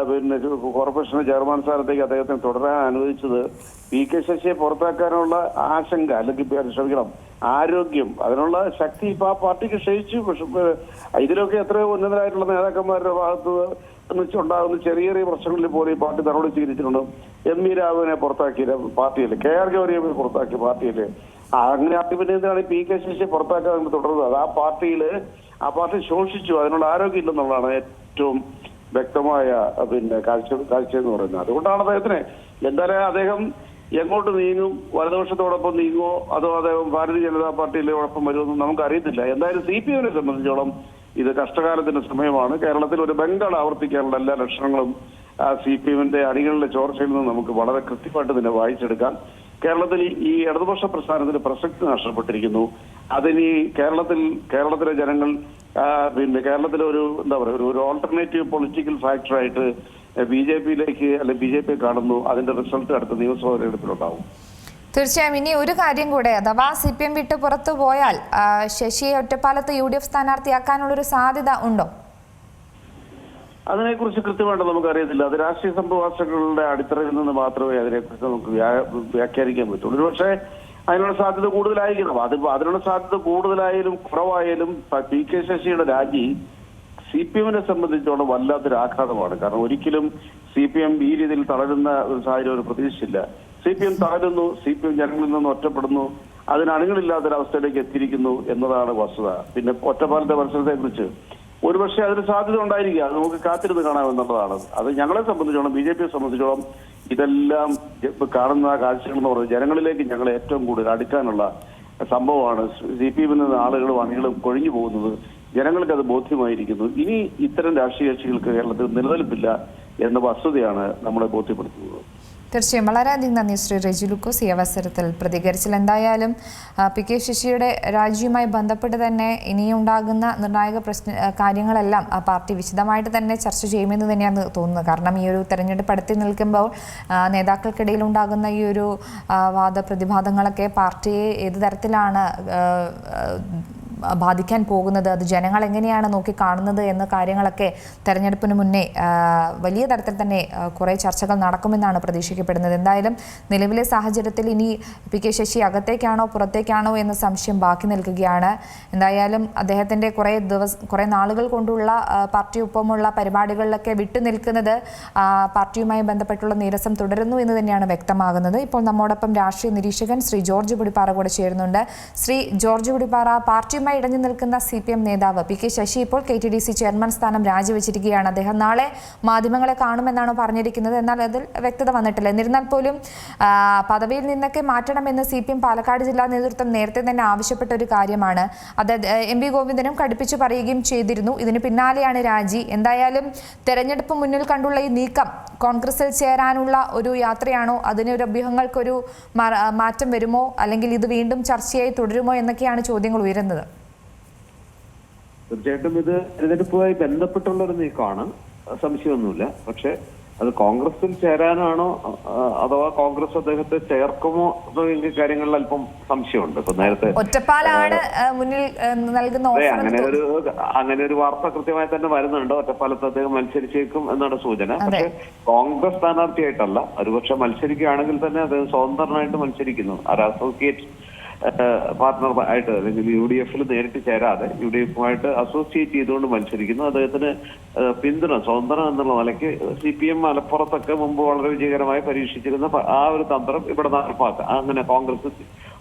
പിന്നെ കോർപ്പറേഷൻ ചെയർമാൻ സ്ഥാനത്തേക്ക് അദ്ദേഹത്തിന് തുടരാൻ അനുവദിച്ചത് പി കെ ശശിയെ പുറത്താക്കാനുള്ള ആശങ്ക അല്ലെങ്കിൽ ശ്രമിക്കണം ക്ഷമിക്കണം ആരോഗ്യം അതിനുള്ള ശക്തി ഇപ്പൊ ആ പാർട്ടിക്ക് ക്ഷയിച്ചു. ഇതിലൊക്കെ എത്രയോ ഉന്നതരായിട്ടുള്ള നേതാക്കന്മാരുടെ ഭാഗത്ത് ഉണ്ടാകുന്ന ചെറിയ ചെറിയ പ്രശ്നങ്ങളിൽ പോലും ഈ പാർട്ടി നടപടി സ്വീകരിച്ചിട്ടുണ്ട്. എം വി രാഘവനെ പുറത്താക്കിയില്ല പാർട്ടിയിൽ കെ ആർ ഗൗരിയെ പുറത്താക്കി പാർട്ടിയിൽ അങ്ങനെ അഭിനന്ദനാണ് പി കെ ശശി പുറത്താക്കാൻ തുടർന്നത്. ആ പാർട്ടിയിൽ ആ പാർട്ടി ശോഷിച്ചു. അതിനുള്ള ആരോഗ്യം ഇല്ലെന്നുള്ളതാണ് ഏറ്റവും വ്യക്തമായ പിന്നെ കാഴ്ച കാഴ്ച എന്ന് പറയുന്നത്. അതുകൊണ്ടാണ് അദ്ദേഹത്തിന് എന്തായാലും അദ്ദേഹം എങ്ങോട്ട് നീങ്ങും? വലതുപക്ഷത്തോടൊപ്പം നീങ്ങുമോ? അതോ അദ്ദേഹം ഭാരതീയ ജനതാ പാർട്ടിയിലോടൊപ്പം വരുമെന്ന് നമുക്ക് അറിയത്തില്ല എന്തായാലും സി പി എമ്മിനെ സംബന്ധിച്ചോളം ഇത് കഷ്ടകാലത്തിന്റെ സമയമാണ്. കേരളത്തിൽ ഒരു ബംഗാൾ ആവർത്തിക്കാനുള്ള എല്ലാ ലക്ഷണങ്ങളും സി പി എമ്മിന്റെ അണികളുടെ ചോർച്ചയിൽ നിന്ന് നമുക്ക് വളരെ കൃത്യമായിട്ട് തന്നെ വായിച്ചെടുക്കാം. കേരളത്തിൽ ഈ- ഇടതുപക്ഷ പ്രസ്ഥാനത്തിന് പ്രസക്തി നഷ്ടപ്പെട്ടിരിക്കുന്നു. അതിനി കേരളത്തിൽ കേരളത്തിലെ ജനങ്ങൾ പിന്നെ കേരളത്തിലെ ഒരു എന്താ പറയുക ഒരു- ഓൾട്ടർനേറ്റീവ് പൊളിറ്റിക്കൽ ഫാക്ടറായിട്ട് ബി ജെ പിയിലേക്ക് അല്ലെ ബി ജെ പി കാണുന്നു അതിന്റെ റിസൾട്ട് അടുത്ത നിയമസഭാ തെരഞ്ഞെടുപ്പിലുണ്ടാവും. തീർച്ചയായും ഇനി ഒരു കാര്യം കൂടെ. അഥവാ സി പി എം വിട്ട് പുറത്തു പോയാൽ ശശിയെ ഒറ്റപ്പാലത്ത് യു ഡി എഫ് സ്ഥാനാർത്ഥിയാക്കാനുള്ളൊരു സാധ്യത ഉണ്ടോ? അതിനെക്കുറിച്ച് കൃത്യമായിട്ട് നമുക്ക് അറിയത്തില്ല അത് രാഷ്ട്രീയ സംഭവാസങ്ങളുടെ അടിത്തറയിൽ നിന്ന് മാത്രമേ അതിനെക്കുറിച്ച് നമുക്ക് വ്യാഖ്യാനിക്കാൻ പറ്റുള്ളൂ. പക്ഷേ അതിനുള്ള സാധ്യത കൂടുതലായിരിക്കണം. അത് അതിനുള്ള സാധ്യത കൂടുതലായാലും കുറവായാലും പി കെ ശശിയുടെ രാജി സി പി എമ്മിനെ സംബന്ധിച്ചോളം വല്ലാത്തൊരു ആഘാതമാണ്. കാരണം ഒരിക്കലും സി പി എം ഈ രീതിയിൽ തളരുന്ന ഒരു സാഹചര്യം ഒരു പ്രതീക്ഷിച്ചില്ല. സി പി എം താഴുന്നു സി പി എം ജനങ്ങളിൽ നിന്ന് ഒറ്റപ്പെടുന്നു. അതിന് അണികളില്ലാത്തൊരവസ്ഥയിലേക്ക് എത്തിയിരിക്കുന്നു എന്നതാണ് വസ്തുത. പിന്നെ ഒറ്റപ്പാലത്തെ മത്സരത്തെ കുറിച്ച് ഒരുപക്ഷെ അതിന് സാധ്യത ഉണ്ടായിരിക്കുക അത് നമുക്ക് കാത്തിരുന്ന് കാണാമെന്നുള്ളതാണ് അത് ഞങ്ങളെ സംബന്ധിച്ചോളം ബി ജെ പിയെ സംബന്ധിച്ചോളം ഇതെല്ലാം കാണുന്ന കാഴ്ചകൾ എന്ന് പറയുന്നത് ജനങ്ങളിലേക്ക് ഞങ്ങളെ ഏറ്റവും കൂടുതൽ അടുക്കാനുള്ള സംഭവമാണ്. സി പി എമ്മിൽ നിന്ന് ആളുകളും അണികളും കൊഴിഞ്ഞു പോകുന്നത് ജനങ്ങൾക്ക് അത് ബോധ്യമായിരിക്കുന്നു. ഇനി ഇത്തരം രാഷ്ട്രീയ കക്ഷികൾക്ക് കേരളത്തിൽ നിലനിൽപ്പില്ല എന്ന വസ്തുതയാണ് നമ്മളെ ബോധ്യപ്പെടുത്തുന്നത്. തീർച്ചയായും വളരെയധികം നന്ദി ശ്രീ റെജി ലുക്കോസ്. ഈ അവസരത്തിൽ പ്രതികരിച്ചിൽ എന്തായാലും പി കെ ശശിയുടെ രാജിയുമായി ബന്ധപ്പെട്ട് തന്നെ ഇനിയുണ്ടാകുന്ന നിർണായക പ്രശ്ന കാര്യങ്ങളെല്ലാം പാർട്ടി വിശദമായിട്ട് തന്നെ ചർച്ച ചെയ്യുമെന്ന് തന്നെയാണ് തോന്നുന്നത്. കാരണം ഈ ഒരു തെരഞ്ഞെടുപ്പ് അടുത്തി നിൽക്കുമ്പോൾ നേതാക്കൾക്കിടയിൽ ഉണ്ടാകുന്ന ഈ ഒരു വാദപ്രതിവാദങ്ങളൊക്കെ പാർട്ടിയെ ഏത് തരത്തിലാണ് ബാധിക്കാൻ പോകുന്നത്? അത് ജനങ്ങൾ എങ്ങനെയാണ് നോക്കി കാണുന്നത് എന്ന കാര്യങ്ങളൊക്കെ തെരഞ്ഞെടുപ്പിന് മുന്നേ വലിയ തരത്തിൽ തന്നെ കുറേ ചർച്ചകൾ നടക്കുമെന്നാണ് പ്രതീക്ഷിക്കപ്പെടുന്നത്. എന്തായാലും നിലവിലെ സാഹചര്യത്തിൽ ഇനി പി കെ ശശി അകത്തേക്കാണോ പുറത്തേക്കാണോ എന്ന സംശയം ബാക്കി നിൽക്കുകയാണ്. എന്തായാലും അദ്ദേഹത്തിന്റെ കുറേ ദിവസം കുറേ നാളുകൾ കൊണ്ടുള്ള പാർട്ടി പാർട്ടിയൊപ്പമുള്ള പരിപാടികളിലൊക്കെ വിട്ടു നിൽക്കുന്നത് പാർട്ടിയുമായി ബന്ധപ്പെട്ടുള്ള നീരസം തുടരുന്നു എന്ന് തന്നെയാണ് വ്യക്തമാകുന്നത്. ഇപ്പോൾ നമ്മോടൊപ്പം രാഷ്ട്രീയ നിരീക്ഷകൻ ശ്രീ ജോർജ് പുടിപ്പാറ കൂടെ ചേരുന്നുണ്ട്. ശ്രീ ജോർജ് പുടിപ്പാറ പാർട്ടിയുമായി ഇടഞ്ഞു നിൽക്കുന്ന സി പി എം നേതാവ് പി കെ ശശി ഇപ്പോൾ K T D C chairman സ്ഥാനം രാജിവെച്ചിരിക്കുകയാണ്. അദ്ദേഹം നാളെ മാധ്യമങ്ങളെ കാണുമെന്നാണ് പറഞ്ഞിരിക്കുന്നത്. എന്നാൽ അതിൽ വ്യക്തത വന്നിട്ടില്ല. എന്നിരുന്നാൽ പോലും പദവിയിൽ നിന്നൊക്കെ മാറ്റണമെന്ന് സി പി എം പാലക്കാട് ജില്ലാ നേതൃത്വം നേരത്തെ തന്നെ ആവശ്യപ്പെട്ട ഒരു കാര്യമാണ്. അത് എം വി ഗോവിന്ദനും കടുപ്പിച്ചു പറയുകയും ചെയ്തിരുന്നു. ഇതിന് പിന്നാലെയാണ് രാജി. എന്തായാലും തെരഞ്ഞെടുപ്പ് മുന്നിൽ കണ്ടുള്ള ഈ നീക്കം കോൺഗ്രസിൽ ചേരാനുള്ള ഒരു യാത്രയാണോ? അതിനൊരു അഭ്യൂഹങ്ങൾക്കൊരു മാറ്റം വരുമോ? അല്ലെങ്കിൽ ഇത് വീണ്ടും ചർച്ചയായി തുടരുമോ എന്നൊക്കെയാണ് ചോദ്യങ്ങൾ ഉയരുന്നത്. തീർച്ചയായിട്ടും ഇത് തെരഞ്ഞെടുപ്പുമായി ബന്ധപ്പെട്ടുള്ള ഒരു നീക്കമാണ് സംശയമൊന്നുമില്ല. പക്ഷെ അത് കോൺഗ്രസിൽ ചേരാനാണോ അഥവാ കോൺഗ്രസ് അദ്ദേഹത്തെ ചേർക്കുമോ തുടങ്ങിയ കാര്യങ്ങളിൽ അല്പം സംശയമുണ്ട്. ഇപ്പൊ നേരത്തെ ഒറ്റപ്പാലാണ് മുന്നിൽ നൽകുന്ന അങ്ങനെ ഒരു അങ്ങനെ ഒരു വാർത്ത കൃത്യമായി തന്നെ വരുന്നുണ്ട്. ഒറ്റപ്പാലത്ത് അദ്ദേഹം മത്സരിച്ചേക്കും എന്നാണ് സൂചന. പക്ഷെ കോൺഗ്രസ് സ്ഥാനാർത്ഥിയായിട്ടല്ല. ഒരുപക്ഷെ മത്സരിക്കുകയാണെങ്കിൽ തന്നെ അദ്ദേഹം സ്വതന്ത്രനായിട്ട് മത്സരിക്കുന്നു. അസോസിയേറ്റ് പാർട്ണർ അല്ലെങ്കിൽ യു ഡി എഫിൽ നേരിട്ട് ചേരാതെ യു ഡി എഫുമായിട്ട് അസോസിയേറ്റ് ചെയ്തുകൊണ്ട് മത്സരിക്കുന്നു. അദ്ദേഹത്തിന് പിന്തുണ സ്വതന്ത്രം എന്നുള്ള നിലയ്ക്ക് സി പി എം മലപ്പുറത്തൊക്കെ മുമ്പ് വളരെ വിജയകരമായി പരീക്ഷിച്ചിരുന്ന ആ ഒരു തന്ത്രം ഇവിടെ നടപ്പാക്കുക അങ്ങനെ കോൺഗ്രസ്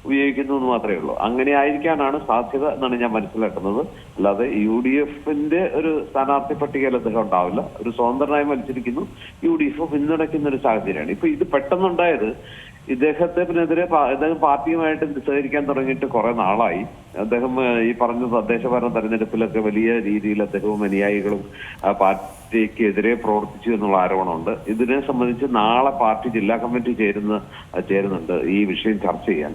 ഉപയോഗിക്കുന്നു എന്ന് മാത്രമേ ഉള്ളൂ. അങ്ങനെ ആയിരിക്കാനാണ് സാധ്യത എന്നാണ് ഞാൻ മനസ്സിലാക്കുന്നത്. അല്ലാതെ യു ഡി എഫിന്റെ ഒരു സ്ഥാനാർത്ഥി പട്ടികയിൽ അദ്ദേഹം ഉണ്ടാവില്ല. ഒരു സ്വതന്ത്രനായി മത്സരിക്കുന്നു. യു ഡി എഫ് പിന്തുണയ്ക്കുന്ന ഒരു സാഹചര്യമാണ്. ഇപ്പൊ ഇത് പെട്ടെന്നുണ്ടായത് ഇദ്ദേഹത്തിനെതിരെ ഇദ്ദേഹം പാർട്ടിയുമായിട്ട് സഹകരിക്കാൻ തുടങ്ങിയിട്ട് കുറെ നാളായി. അദ്ദേഹം ഈ പറഞ്ഞ തദ്ദേശ ഭരണ തെരഞ്ഞെടുപ്പിലൊക്കെ വലിയ രീതിയിൽ അദ്ദേഹവും അനുയായികളും പാർട്ടിക്കെതിരെ പാർട്ടിക്ക് എതിരെ പ്രവർത്തിച്ചു എന്നുള്ള ആരോപണമുണ്ട്. ഇതിനെ സംബന്ധിച്ച് നാളെ പാർട്ടി ജില്ലാ കമ്മിറ്റി ചേരുന്ന ചേരുന്നുണ്ട് ഈ വിഷയം ചർച്ച ചെയ്യാൻ.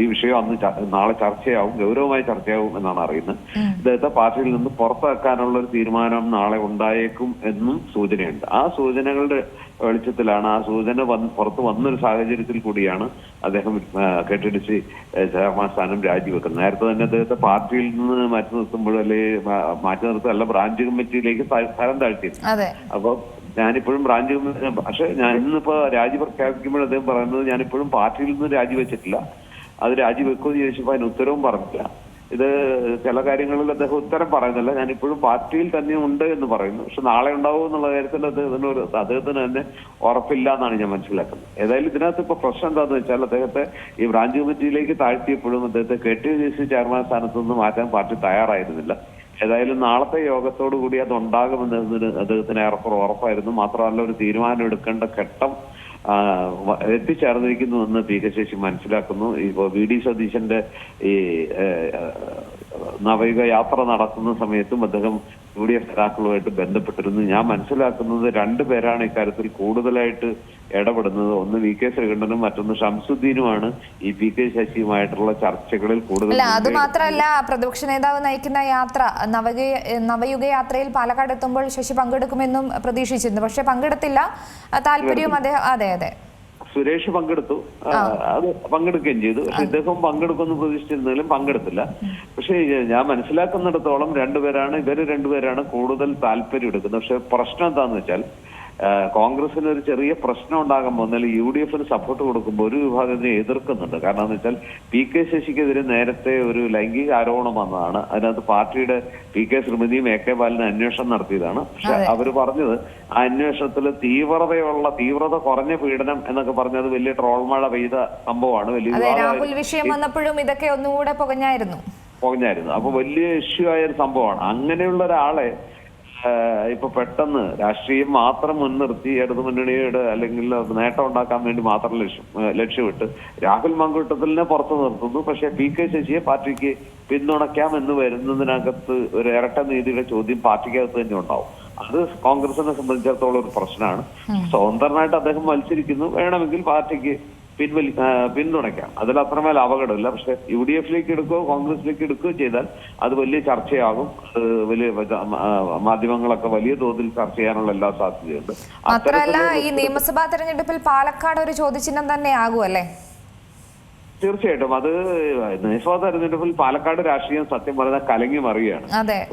ഈ വിഷയം അന്ന് നാളെ ചർച്ചയാവും ഗൗരവമായി ചർച്ചയാവും എന്നാണ് അറിയുന്നത്. ഇദ്ദേഹത്തെ പാർട്ടിയിൽ നിന്ന് പുറത്താക്കാനുള്ള ഒരു തീരുമാനം നാളെ ഉണ്ടായേക്കും എന്നും സൂചനയുണ്ട്. ആ സൂചനകളുടെ വെളിച്ചത്തിലാണ് ആ സൂചന വന്ന് പുറത്ത് വന്നൊരു സാഹചര്യത്തിൽ കൂടിയാണ് അദ്ദേഹം കെട്ടിടിച്ച് ചെയർമാൻ സ്ഥാനം രാജിവെക്കുന്നത്. നേരത്തെ തന്നെ അദ്ദേഹത്തെ പാർട്ടിയിൽ നിന്ന് മാറ്റി നിർത്തുമ്പോൾ മാ- മാറ്റി നിർത്തല്ല ബ്രാഞ്ച് കമ്മിറ്റിയിലേക്ക് സ്ഥ- സ്ഥലം താഴ്ത്തി. അപ്പൊ ഞാനിപ്പോഴും ബ്രാഞ്ച് കമ്മിറ്റി പക്ഷെ ഞാൻ ഇന്നിപ്പോ രാജി പ്രഖ്യാപിക്കുമ്പോൾ അദ്ദേഹം പറയുന്നത് ഞാനിപ്പോഴും പാർട്ടിയിൽ നിന്ന് രാജിവെച്ചിട്ടില്ല. അത് രാജിവെക്കുമെന്ന് ചോദിച്ചപ്പോ അതിന് ഉത്തരവും പറഞ്ഞില്ല. ഇത് ചില കാര്യങ്ങളിൽ അദ്ദേഹം ഉത്തരം പറയുന്നില്ല. ഞാൻ ഇപ്പോഴും പാർട്ടിയിൽ തന്നെ ഉണ്ട് എന്ന് പറയുന്നു. പക്ഷെ നാളെ ഉണ്ടാവും എന്നുള്ള കാര്യത്തിൽ അദ്ദേഹത്തിന് ഒരു അദ്ദേഹത്തിന് തന്നെ ഉറപ്പില്ല എന്നാണ് ഞാൻ മനസ്സിലാക്കുന്നത്. ഏതായാലും ഇതിനകത്ത് ഇപ്പൊ പ്രശ്നം എന്താണെന്ന് വെച്ചാൽ അദ്ദേഹത്തെ ഈ ബ്രാഞ്ച് കമ്മിറ്റിയിലേക്ക് താഴ്ത്തിയപ്പോഴും അദ്ദേഹത്തെ കെ ടി സി ചെയർമാൻ സ്ഥാനത്ത് നിന്ന് മാറ്റാൻ പാർട്ടി തയ്യാറായിരുന്നില്ല. ഏതായാലും നാളത്തെ യോഗത്തോടു കൂടി അത് ഉണ്ടാകുമെന്ന് അദ്ദേഹത്തിന് ഏറെക്കുറെ ഉറപ്പായിരുന്നു. മാത്രമല്ല ഒരു തീരുമാനം എടുക്കേണ്ട ഘട്ടം എത്തിച്ചേർന്നിരിക്കുന്നുവെന്ന് പി കെ ശശി മനസ്സിലാക്കുന്നു. ഇപ്പോ വി ഡി സതീശന്റെ ഈ നവയുഗ യാത്ര നടത്തുന്ന സമയത്തും അദ്ദേഹം യു ഡി എഫ് നേതാക്കളുമായിട്ട് ബന്ധപ്പെട്ടിരുന്നു. ഞാൻ മനസ്സിലാക്കുന്നത് രണ്ടുപേരാണ് ഇക്കാര്യത്തിൽ കൂടുതലായിട്ട് ഇടപെടുന്നത്. ഒന്ന് വി കെ ശ്രീകണ്ഠനും മറ്റൊന്ന് ഷംസുദ്ദീനുമാണ് ഈ പി കെ ശശിയുമായിട്ടുള്ള ചർച്ചകളിൽ കൂടുതൽ അത് മാത്രമല്ല പ്രതിപക്ഷ നേതാവ് നയിക്കുന്ന യാത്ര നവക നവയുഗ യാത്രയിൽ പാലക്കാട് എത്തുമ്പോൾ ശശി പങ്കെടുക്കുമെന്നും പ്രതീക്ഷിച്ചിരുന്നു. പക്ഷെ പങ്കെടുത്തില്ല. താല്പര്യവും അദ്ദേഹം അതെ അതെ. സുരേഷ് പങ്കെടുത്തു. അത് പങ്കെടുക്കുകയും ചെയ്തു. പക്ഷെ ഇദ്ദേഹം പങ്കെടുക്കുമെന്ന് പ്രതീക്ഷിച്ചിരുന്നാലും പങ്കെടുത്തില്ല. പക്ഷേ ഞാൻ മനസ്സിലാക്കുന്നിടത്തോളം രണ്ടുപേരാണ് ഇവർ രണ്ടുപേരാണ് കൂടുതൽ താല്പര്യം എടുക്കുന്നത് പക്ഷെ പ്രശ്നം എന്താന്ന് വെച്ചാൽ കോൺഗ്രസിന് ഒരു ചെറിയ പ്രശ്നം ഉണ്ടാകാൻ എന്നാൽ യു ഡി എഫിന് സപ്പോർട്ട് കൊടുക്കുമ്പോൾ ഒരു വിഭാഗം ഇതിനെ എതിർക്കുന്നുണ്ട്. കാരണം എന്ന് വെച്ചാൽ പി കെ ശശിക്കെതിരെ നേരത്തെ ഒരു ലൈംഗിക ആരോപണം വന്നതാണ്. അതിനകത്ത് പാർട്ടിയുടെ പി കെ ശ്രീമതിയും എ കെ ബാലിന് അന്വേഷണം നടത്തിയതാണ്. പക്ഷെ അവർ പറഞ്ഞത് ആ അന്വേഷണത്തിൽ തീവ്രതയുള്ള തീവ്രത കുറഞ്ഞ പീഡനം എന്നൊക്കെ പറഞ്ഞത് വലിയ ട്രോൾ മഴ പെയ്ത സംഭവമാണ്. വലിയ രാഹുൽ വിഷയം വന്നപ്പോഴും ഇതൊക്കെ ഒന്നുകൂടെ പുകഞ്ഞായിരുന്നു. പുകഞ്ഞായിരുന്നു. അപ്പൊ വലിയ ഇഷ്യൂ ആയ ഒരു സംഭവമാണ്. അങ്ങനെയുള്ള ഒരാളെ ഇപ്പൊ പെട്ടെന്ന് രാഷ്ട്രീയം മാത്രം മുൻനിർത്തി ഇടതു മുന്നണിയുടെ അല്ലെങ്കിൽ നേട്ടം ഉണ്ടാക്കാൻ വേണ്ടി മാത്രം ലക്ഷ്യം ലക്ഷ്യമിട്ട് രാഹുൽ മങ്കൂട്ടത്തിലിനെ പുറത്തു നിർത്തുന്നു. പക്ഷെ പി കെ ശശിയെ പാർട്ടിക്ക് പിന്തുണയ്ക്കാം എന്ന് വരുന്നതിനകത്ത് ഒരു ഇരട്ട നീതിയുടെ ചോദ്യം പാർട്ടിക്കകത്ത് തന്നെ ഉണ്ടാവും. അത് കോൺഗ്രസിനെ സംബന്ധിച്ചിടത്തോളം ഒരു പ്രശ്നമാണ്. സ്വതന്ത്രനായിട്ട് അദ്ദേഹം മത്സരിക്കുന്നു. വേണമെങ്കിൽ പാർട്ടിക്ക് പിൻവലി പിന്തുണയ്ക്കാം. അതിൽ അത്രമേൽ അപകടമില്ല. പക്ഷെ യു ഡി എഫിലേക്ക് എടുക്കുകയോ കോൺഗ്രസിലേക്ക് എടുക്കുകയോ ചെയ്താൽ അത് വലിയ ചർച്ചയാകും. വലിയ മാധ്യമങ്ങളൊക്കെ വലിയ തോതിൽ ചർച്ച ചെയ്യാനുള്ള എല്ലാ സാധ്യതയുണ്ട്. മാത്രമല്ല ഈ നിയമസഭാ തെരഞ്ഞെടുപ്പിൽ പാലക്കാട് ഒരു ചോദ്യചിഹ്നം തന്നെ ആകും അല്ലേ? തീർച്ചയായിട്ടും. അത് നിയമസഭാ തെരഞ്ഞെടുപ്പിൽ പാലക്കാട് രാഷ്ട്രീയം സത്യം പറഞ്ഞാൽ കലങ്ങി മറിയാണ്.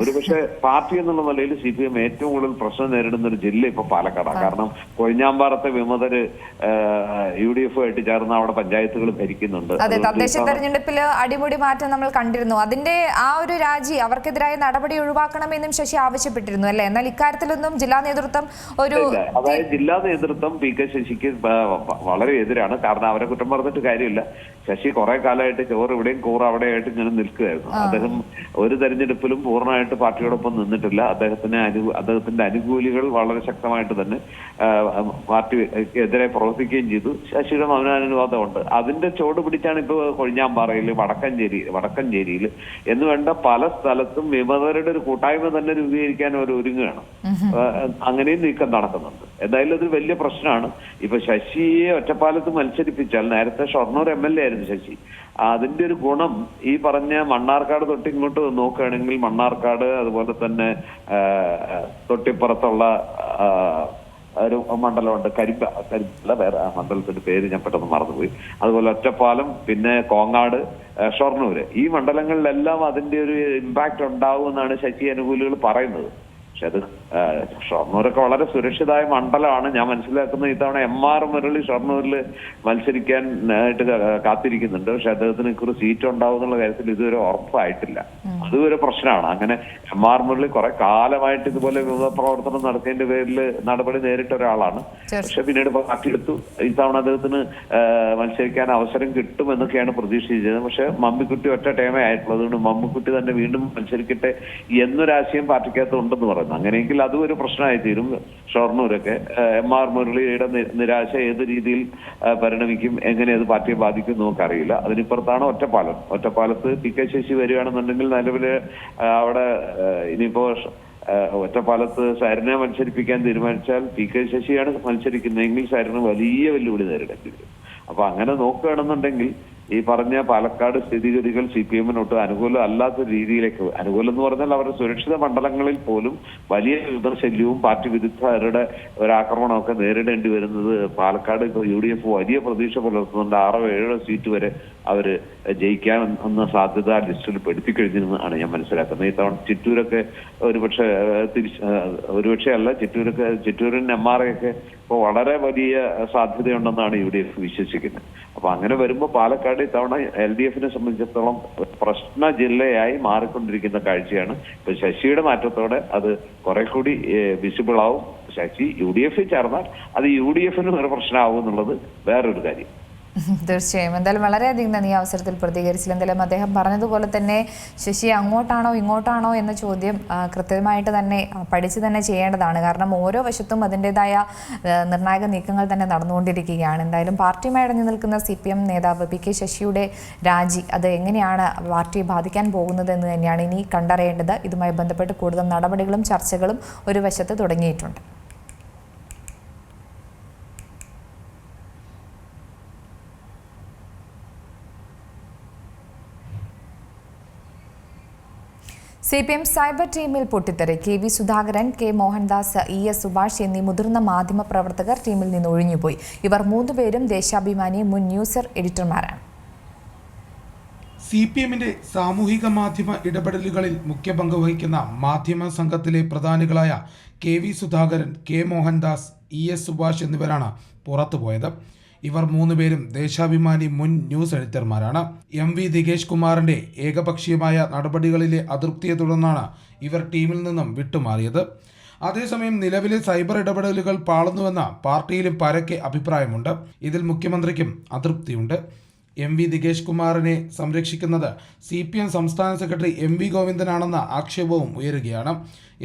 ഒരുപക്ഷെ പാർട്ടി എന്നുള്ള നിലയിൽ സി പി എം ഏറ്റവും കൂടുതൽ പ്രശ്നം നേരിടുന്ന ഒരു ജില്ല ഇപ്പൊ പാലക്കാടാണ്. കാരണം കൊഴിഞ്ഞാമ്പാറത്തെ വിമതര് യു ഡി എഫ് ആയിട്ട് ചേർന്ന് അവിടെ പഞ്ചായത്തുകൾ ഭരിക്കുന്നുണ്ട്. അതെ തദ്ദേശ തെരഞ്ഞെടുപ്പിൽ അടിമുടി മാറ്റം നമ്മൾ കണ്ടിരുന്നു. അതിന്റെ ആ ഒരു രാജി അവർക്കെതിരായ നടപടി ഒഴിവാക്കണമെന്നും ശശി ആവശ്യപ്പെട്ടിരുന്നു അല്ലെ? എന്നാൽ ഇക്കാര്യത്തിലൊന്നും ജില്ലാ നേതൃത്വം ഒരു. അതായത് ജില്ലാ നേതൃത്വം പി കെ ശശിക്ക് വളരെ എതിരാണ്. കാരണം അവരെ കുറ്റം പറഞ്ഞിട്ട് കാര്യമില്ല. ശശി കുറെ കാലമായിട്ട് ചോറ് ഇവിടെയും കൂറ് അവിടെയായിട്ട് ഇങ്ങനെ നിൽക്കുകയായിരുന്നു അദ്ദേഹം ഒരു തെരഞ്ഞെടുപ്പിലും പൂർണമായിട്ട് പാർട്ടിയോടൊപ്പം നിന്നിട്ടില്ല. അദ്ദേഹത്തിന് അനു അദ്ദേഹത്തിന്റെ അനുകൂലികൾ വളരെ ശക്തമായിട്ട് തന്നെ പാർട്ടി പാർട്ടിക്ക് എതിരെ പ്രവർത്തിക്കുകയും ചെയ്തു. ശശിയുടെ മൗനാനുവാദമുണ്ട്. അതിന്റെ ചോട് പിടിച്ചാണ് ഇപ്പൊ കൊഴിഞ്ഞാമ്പാറയിൽ വടക്കഞ്ചേരി വടക്കഞ്ചേരിയിൽ എന്ന് വേണ്ട പല സ്ഥലത്തും വിമതരുടെ ഒരു കൂട്ടായ്മ തന്നെ രൂപീകരിക്കാൻ അവർ ഒരുങ്ങുകയാണ്. അങ്ങനെയും നീക്കം നടക്കുന്നുണ്ട്. എന്തായാലും അതൊരു വലിയ പ്രശ്നമാണ്. ഇപ്പൊ ശശിയെ ഒറ്റപ്പാലത്ത് മത്സരിപ്പിച്ചാൽ നേരത്തെ ഷൊർണൂർ എം എൽ എ ആയിരുന്നു. ശശി അതിന്റെ ഒരു ഗുണം ഈ പറഞ്ഞ മണ്ണാർക്കാട് തൊട്ട് ഇങ്ങോട്ട് നോക്കുകയാണെങ്കിൽ മണ്ണാർക്കാട് അതുപോലെ തന്നെ തൊട്ടിപ്പുറത്തുള്ള ഒരു മണ്ഡലമുണ്ട്. കരിമ്പ കരിമ്പല്ല വേറെ ആ മണ്ഡലത്തിന്റെ പേര് ഞാൻ പെട്ടെന്ന് മറന്നുപോയി. അതുപോലെ ഒറ്റപ്പാലം പിന്നെ കോങ്ങാട് ഷൊർണൂര്. ഈ മണ്ഡലങ്ങളിലെല്ലാം അതിന്റെ ഒരു ഇമ്പാക്ട് ഉണ്ടാവും എന്നാണ് ശശി അനുകൂലികൾ പറയുന്നത്. പക്ഷെ അത് ഷൊർണൂരൊക്കെ വളരെ സുരക്ഷിതമായ മണ്ഡലമാണ്. ഞാൻ മനസ്സിലാക്കുന്നത് ഇത്തവണ എം ആർ മുരളി ഷൊർണൂരിൽ മത്സരിക്കാൻ ആയിട്ട് കാത്തിരിക്കുന്നുണ്ട്. പക്ഷെ അദ്ദേഹത്തിന് ഒരു സീറ്റ് ഉണ്ടാവും എന്നുള്ള കാര്യത്തിൽ ഇതുവരെ ഉറപ്പായിട്ടില്ല. അതും ഒരു പ്രശ്നമാണ്. അങ്ങനെ എം ആർ മുരളി കുറെ കാലമായിട്ട് ഇതുപോലെ വിമത പ്രവർത്തനം നടത്തിയതിന്റെ പേരിൽ നടപടി നേരിട്ട ഒരാളാണ്. പക്ഷെ പിന്നീട് പാർട്ടിയെടുത്തു ഇത്തവണ അദ്ദേഹത്തിന് മത്സരിക്കാൻ അവസരം കിട്ടുമെന്നൊക്കെയാണ് പ്രതീക്ഷിച്ചത് പക്ഷെ മമ്മിക്കുട്ടി ഒറ്റ ടേമേ ആയിട്ടുള്ളത് അതുകൊണ്ട് മമ്മിക്കുട്ടി തന്നെ വീണ്ടും മത്സരിക്കട്ടെ എന്നൊരാശയം പാർട്ടിക്കകത്ത് ഉണ്ടെന്ന് പറയുന്നു. അങ്ങനെയെങ്കിൽ അതും ഒരു പ്രശ്നമായി തീരും. ഷൊർണൂരൊക്കെ എം ആർ മുരളിയുടെ നിരാശ ഏത് രീതിയിൽ പരിണമിക്കും എങ്ങനെ അത് പാർട്ടിയെ ബാധിക്കും നമുക്കറിയില്ല. അതിനിപ്പുറത്താണ് ഒറ്റപ്പാലം. ഒറ്റപ്പാലത്ത് പി കെ ശശി വരികയാണെന്നുണ്ടെങ്കിൽ നിലവിൽ അവിടെ ഇനിയിപ്പോ ഒറ്റപ്പാലത്ത് സരിനെ മത്സരിപ്പിക്കാൻ തീരുമാനിച്ചാൽ പി കെ ശശിയാണ് മത്സരിക്കുന്നതെങ്കിൽ സരിന് വലിയ വെല്ലുവിളി നേരിടേണ്ടി വരും. അപ്പൊ അങ്ങനെ നോക്കുകയാണെന്നുണ്ടെങ്കിൽ ഈ പറഞ്ഞ പാലക്കാട് സ്ഥിതിഗതികൾ സി പി എമ്മിനൊട്ട് അനുകൂലം അല്ലാത്ത രീതിയിലേക്ക് അനുകൂലം എന്ന് പറഞ്ഞാൽ അവരുടെ സുരക്ഷിത മണ്ഡലങ്ങളിൽ പോലും വലിയ വിമർശല്യവും പാർട്ടി വിരുദ്ധരുടെ ഒരാക്രമണമൊക്കെ നേരിടേണ്ടി വരുന്നത് പാലക്കാട് ഇപ്പോൾ യു ഡി എഫ് വലിയ പ്രതീക്ഷ പുലർത്തുന്നുണ്ട്. ആറോ ഏഴോ സീറ്റ് വരെ അവർ ജയിക്കാൻ എന്ന സാധ്യത ലിസ്റ്റിൽ പെടുത്തി കഴിഞ്ഞെന്നാണ് ഞാൻ മനസ്സിലാക്കുന്നത്. ഈ തവണ ചിറ്റൂരൊക്കെ ഒരുപക്ഷെ തിരിച്ച് ഒരുപക്ഷെ അല്ല ചിറ്റൂരൊക്കെ ചിറ്റൂരിന് എം ആർ ഒക്കെ ഇപ്പോൾ വളരെ വലിയ സാധ്യതയുണ്ടെന്നാണ് യു ഡി എഫ് വിശ്വസിക്കുന്നത്. അപ്പൊ അങ്ങനെ വരുമ്പോൾ പാലക്കാട് ഇത്തവണ എൽ ഡി എഫിനെ സംബന്ധിച്ചിടത്തോളം പ്രശ്ന ജില്ലയായി മാറിക്കൊണ്ടിരിക്കുന്ന കാഴ്ചയാണ്. ഇപ്പൊ ശശിയുടെ മാറ്റത്തോടെ അത് കുറെ കൂടി വിസിബിൾ ആവും ശശി യു ഡി എഫിൽ ചേർന്നാൽ അത് യു ഡി എഫിനും ഒരു പ്രശ്നമാവും എന്നുള്ളത് വേറൊരു കാര്യം. (laughs) തീർച്ചയായും. എന്തായാലും വളരെയധികം നന്ദി അവസരത്തിൽ പ്രതികരിച്ചില്ല എന്തായാലും അദ്ദേഹം പറഞ്ഞതുപോലെ തന്നെ ശശി അങ്ങോട്ടാണോ ഇങ്ങോട്ടാണോ എന്ന ചോദ്യം കൃത്യമായിട്ട് തന്നെ പഠിച്ച് തന്നെ ചെയ്യേണ്ടതാണ്. കാരണം ഓരോ വശത്തും അതിന്റെതായ നിർണായക നീക്കങ്ങൾ തന്നെ നടന്നുകൊണ്ടിരിക്കുകയാണ്. എന്തായാലും പാർട്ടിയുമായി അടഞ്ഞു നിൽക്കുന്ന സി പി എം നേതാവ് പി കെ ശശിയുടെ രാജി അത് എങ്ങനെയാണ് പാർട്ടിയെ ബാധിക്കാൻ പോകുന്നത് എന്ന് തന്നെയാണ് ഇനി കണ്ടറിയേണ്ടത്. ഇതുമായി ബന്ധപ്പെട്ട് കൂടുതൽ നടപടികളും ചർച്ചകളും ഒരു വശത്ത് തുടങ്ങിയിട്ടുണ്ട്. സി പി എം സൈബർ ടീമിൽ പൊട്ടിത്തെറി. K V Sudhakaran K Mohandas E S Subhash എന്നീ മുതിർന്ന മാധ്യമ പ്രവർത്തകർ ടീമിൽ നിന്ന് ഒഴിഞ്ഞുപോയി. ഇവർ മൂന്നുപേരും ദേശാഭിമാനി മുൻ ന്യൂസർ എഡിറ്റർമാരാണ്. സി പി എമ്മിന്റെ സാമൂഹിക മാധ്യമ ഇടപെടലുകളിൽ മുഖ്യ പങ്ക് വഹിക്കുന്ന മാധ്യമ സംഘത്തിലെ പ്രധാനികളായ K V Sudhakaran K Mohandas E S Subhash എന്നിവരാണ് പുറത്തുപോയത്. ഇവർ മൂന്നുപേരും ദേശാഭിമാനി മുൻ ന്യൂസ് എഡിറ്റർമാരാണ്. എം വി ദികേഷ് കുമാറിന്റെ ഏകപക്ഷീയമായ നടപടികളിലെ അതൃപ്തിയെ തുടർന്നാണ് ഇവർ ടീമിൽ നിന്നും വിട്ടുമാറിയത്. അതേസമയം നിലവിലെ സൈബർ ഇടപെടലുകൾ പാളുന്നുവെന്ന പാർട്ടിയിലും പരക്കെ അഭിപ്രായമുണ്ട്. ഇതിൽ മുഖ്യമന്ത്രിക്കും അതൃപ്തിയുണ്ട്. എം വി ദികേഷ് കുമാറിനെ സംരക്ഷിക്കുന്നത് സി പി എം സംസ്ഥാന സെക്രട്ടറി എം വി ഗോവിന്ദനാണെന്ന ആക്ഷേപവും ഉയരുകയാണ്.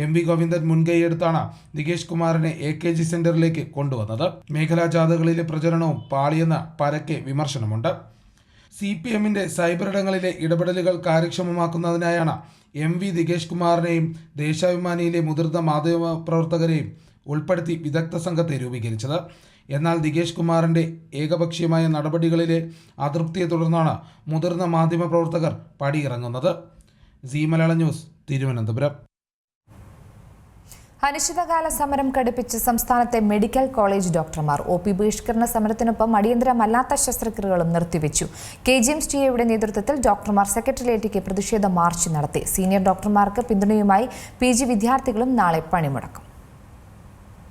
എം വി ഗോവിന്ദൻ മുൻകൈയെടുത്താണ് ദികേഷ് കുമാറിനെ എ കെ ജി സെന്ററിലേക്ക് കൊണ്ടുവന്നത്. മേഖലാ ജാഥകളിലെ പ്രചരണവും പാളിയെന്ന് പരക്കെ വിമർശനമുണ്ട്. സി പി എമ്മിന്റെ സൈബർ ഇടങ്ങളിലെ ഇടപെടലുകൾ കാര്യക്ഷമമാക്കുന്നതിനായാണ് എം വി ദികേഷ് കുമാറിനെയും ദേശാഭിമാനിയിലെ മുതിർന്ന മാധ്യമ പ്രവർത്തകരെയും ഉൾപ്പെടുത്തി വിദഗ്ധ സംഘത്തെ രൂപീകരിച്ചത്. എന്നാൽ ദികേഷ് കുമാറിന്റെ ഏകപക്ഷീയമായ നടപടികളിലെ അതൃപ്തിയെ തുടർന്നാണ് മുതിർന്ന മാധ്യമ പ്രവർത്തകർ പടിയിറങ്ങുന്നത്. Zee Malayala news Thiruvananthapuram. അനിശ്ചിതകാല സമരം ഘടിപ്പിച്ച് സംസ്ഥാനത്തെ മെഡിക്കൽ കോളേജ് ഡോക്ടർമാർ ഒ പി ബഹിഷ്കരണ സമരത്തിനൊപ്പം അടിയന്തരമല്ലാത്ത ശസ്ത്രക്രിയകളും നിർത്തിവെച്ചു. കെ ജി എം ടി നേതൃത്വത്തിൽ ഡോക്ടർമാർ സെക്രട്ടേറിയറ്റിലേക്ക് പ്രതിഷേധ മാർച്ച് നടത്തി. സീനിയർ ഡോക്ടർമാർക്ക് പിന്തുണയുമായി പി വിദ്യാർത്ഥികളും നാളെ പണിമുടക്കും.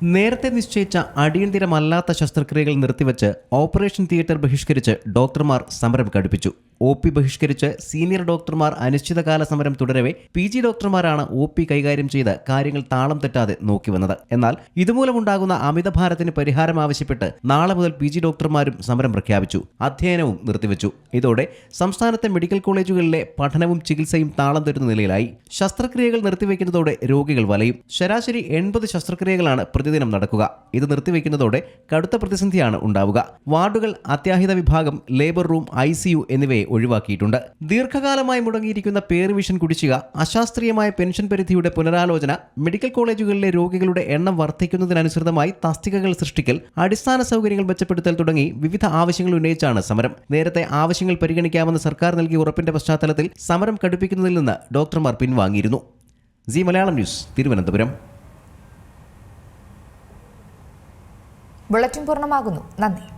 നേരത്തെ നിശ്ചയിച്ച അടിയന്തിരമല്ലാത്ത ശസ്ത്രക്രിയകൾ നിർത്തിവെച്ച് ഓപ്പറേഷൻ തിയേറ്റർ ബഹിഷ്കരിച്ച് ഡോക്ടർമാർ സമരം ഘടിപ്പിച്ചു ഒ പി ബഹിഷ്കരിച്ച് സീനിയർ ഡോക്ടർമാർ അനിശ്ചിതകാല സമരം തുടരവെ പി ജി ഡോക്ടർമാരാണ് ഒ പി കൈകാര്യം ചെയ്ത് കാര്യങ്ങൾ താളം തെറ്റാതെ നോക്കി വന്നത്. എന്നാൽ ഇതുമൂലമുണ്ടാകുന്ന അമിതഭാരത്തിന് പരിഹാരം ആവശ്യപ്പെട്ട് നാളെ മുതൽ പി ജി ഡോക്ടർമാരും സമരം പ്രഖ്യാപിച്ചു അധ്യയനവും നിർത്തിവെച്ചു. ഇതോടെ സംസ്ഥാനത്തെ മെഡിക്കൽ കോളേജുകളിലെ പഠനവും ചികിത്സയും താളം തെറ്റുന്ന നിലയിലായി. ശസ്ത്രക്രിയകൾ നിർത്തിവെക്കുന്നതോടെ രോഗികൾ വലയും. ശരാശരി എൺപത് ശസ്ത്രക്രിയകളാണ് പ്രതിദിനം നടക്കുക. ഇത് നിർത്തിവെക്കുന്നതോടെ കടുത്ത പ്രതിസന്ധിയാണ് ഉണ്ടാവുക. വാർഡുകൾ അത്യാഹിത വിഭാഗം ലേബർ റൂം ഐ എന്നിവയെ ഒഴിവാക്കിയിട്ടുണ്ട്. ദീർഘകാലമായി മുടങ്ങിയിരിക്കുന്ന പേർവിഷൻ കുടിശ്ശിക അശാസ്ത്രീയമായ പെൻഷൻ പരിധിയുടെ പുനരാലോചന മെഡിക്കൽ കോളേജുകളിലെ രോഗികളുടെ എണ്ണം വർദ്ധിക്കുന്നതിനനുസൃതമായി തസ്തികകൾ സൃഷ്ടിക്കൽ അടിസ്ഥാന സൗകര്യങ്ങൾ മെച്ചപ്പെടുത്തൽ തുടങ്ങി വിവിധ ആവശ്യങ്ങൾ ഉന്നയിച്ചാണ് സമരം. നേരത്തെ ആവശ്യങ്ങൾ പരിഗണിക്കാമെന്ന് സർക്കാർ നൽകിയ ഉറപ്പിന്റെ പശ്ചാത്തലത്തിൽ സമരം കടുപ്പിക്കുന്നതിൽ നിന്ന് ഡോക്ടർമാർ പിൻവാങ്ങിയിരുന്നു. Zee Malayalam news Thiruvananthapuram. Bulletin പൂർണമാകുന്നു. നന്ദി.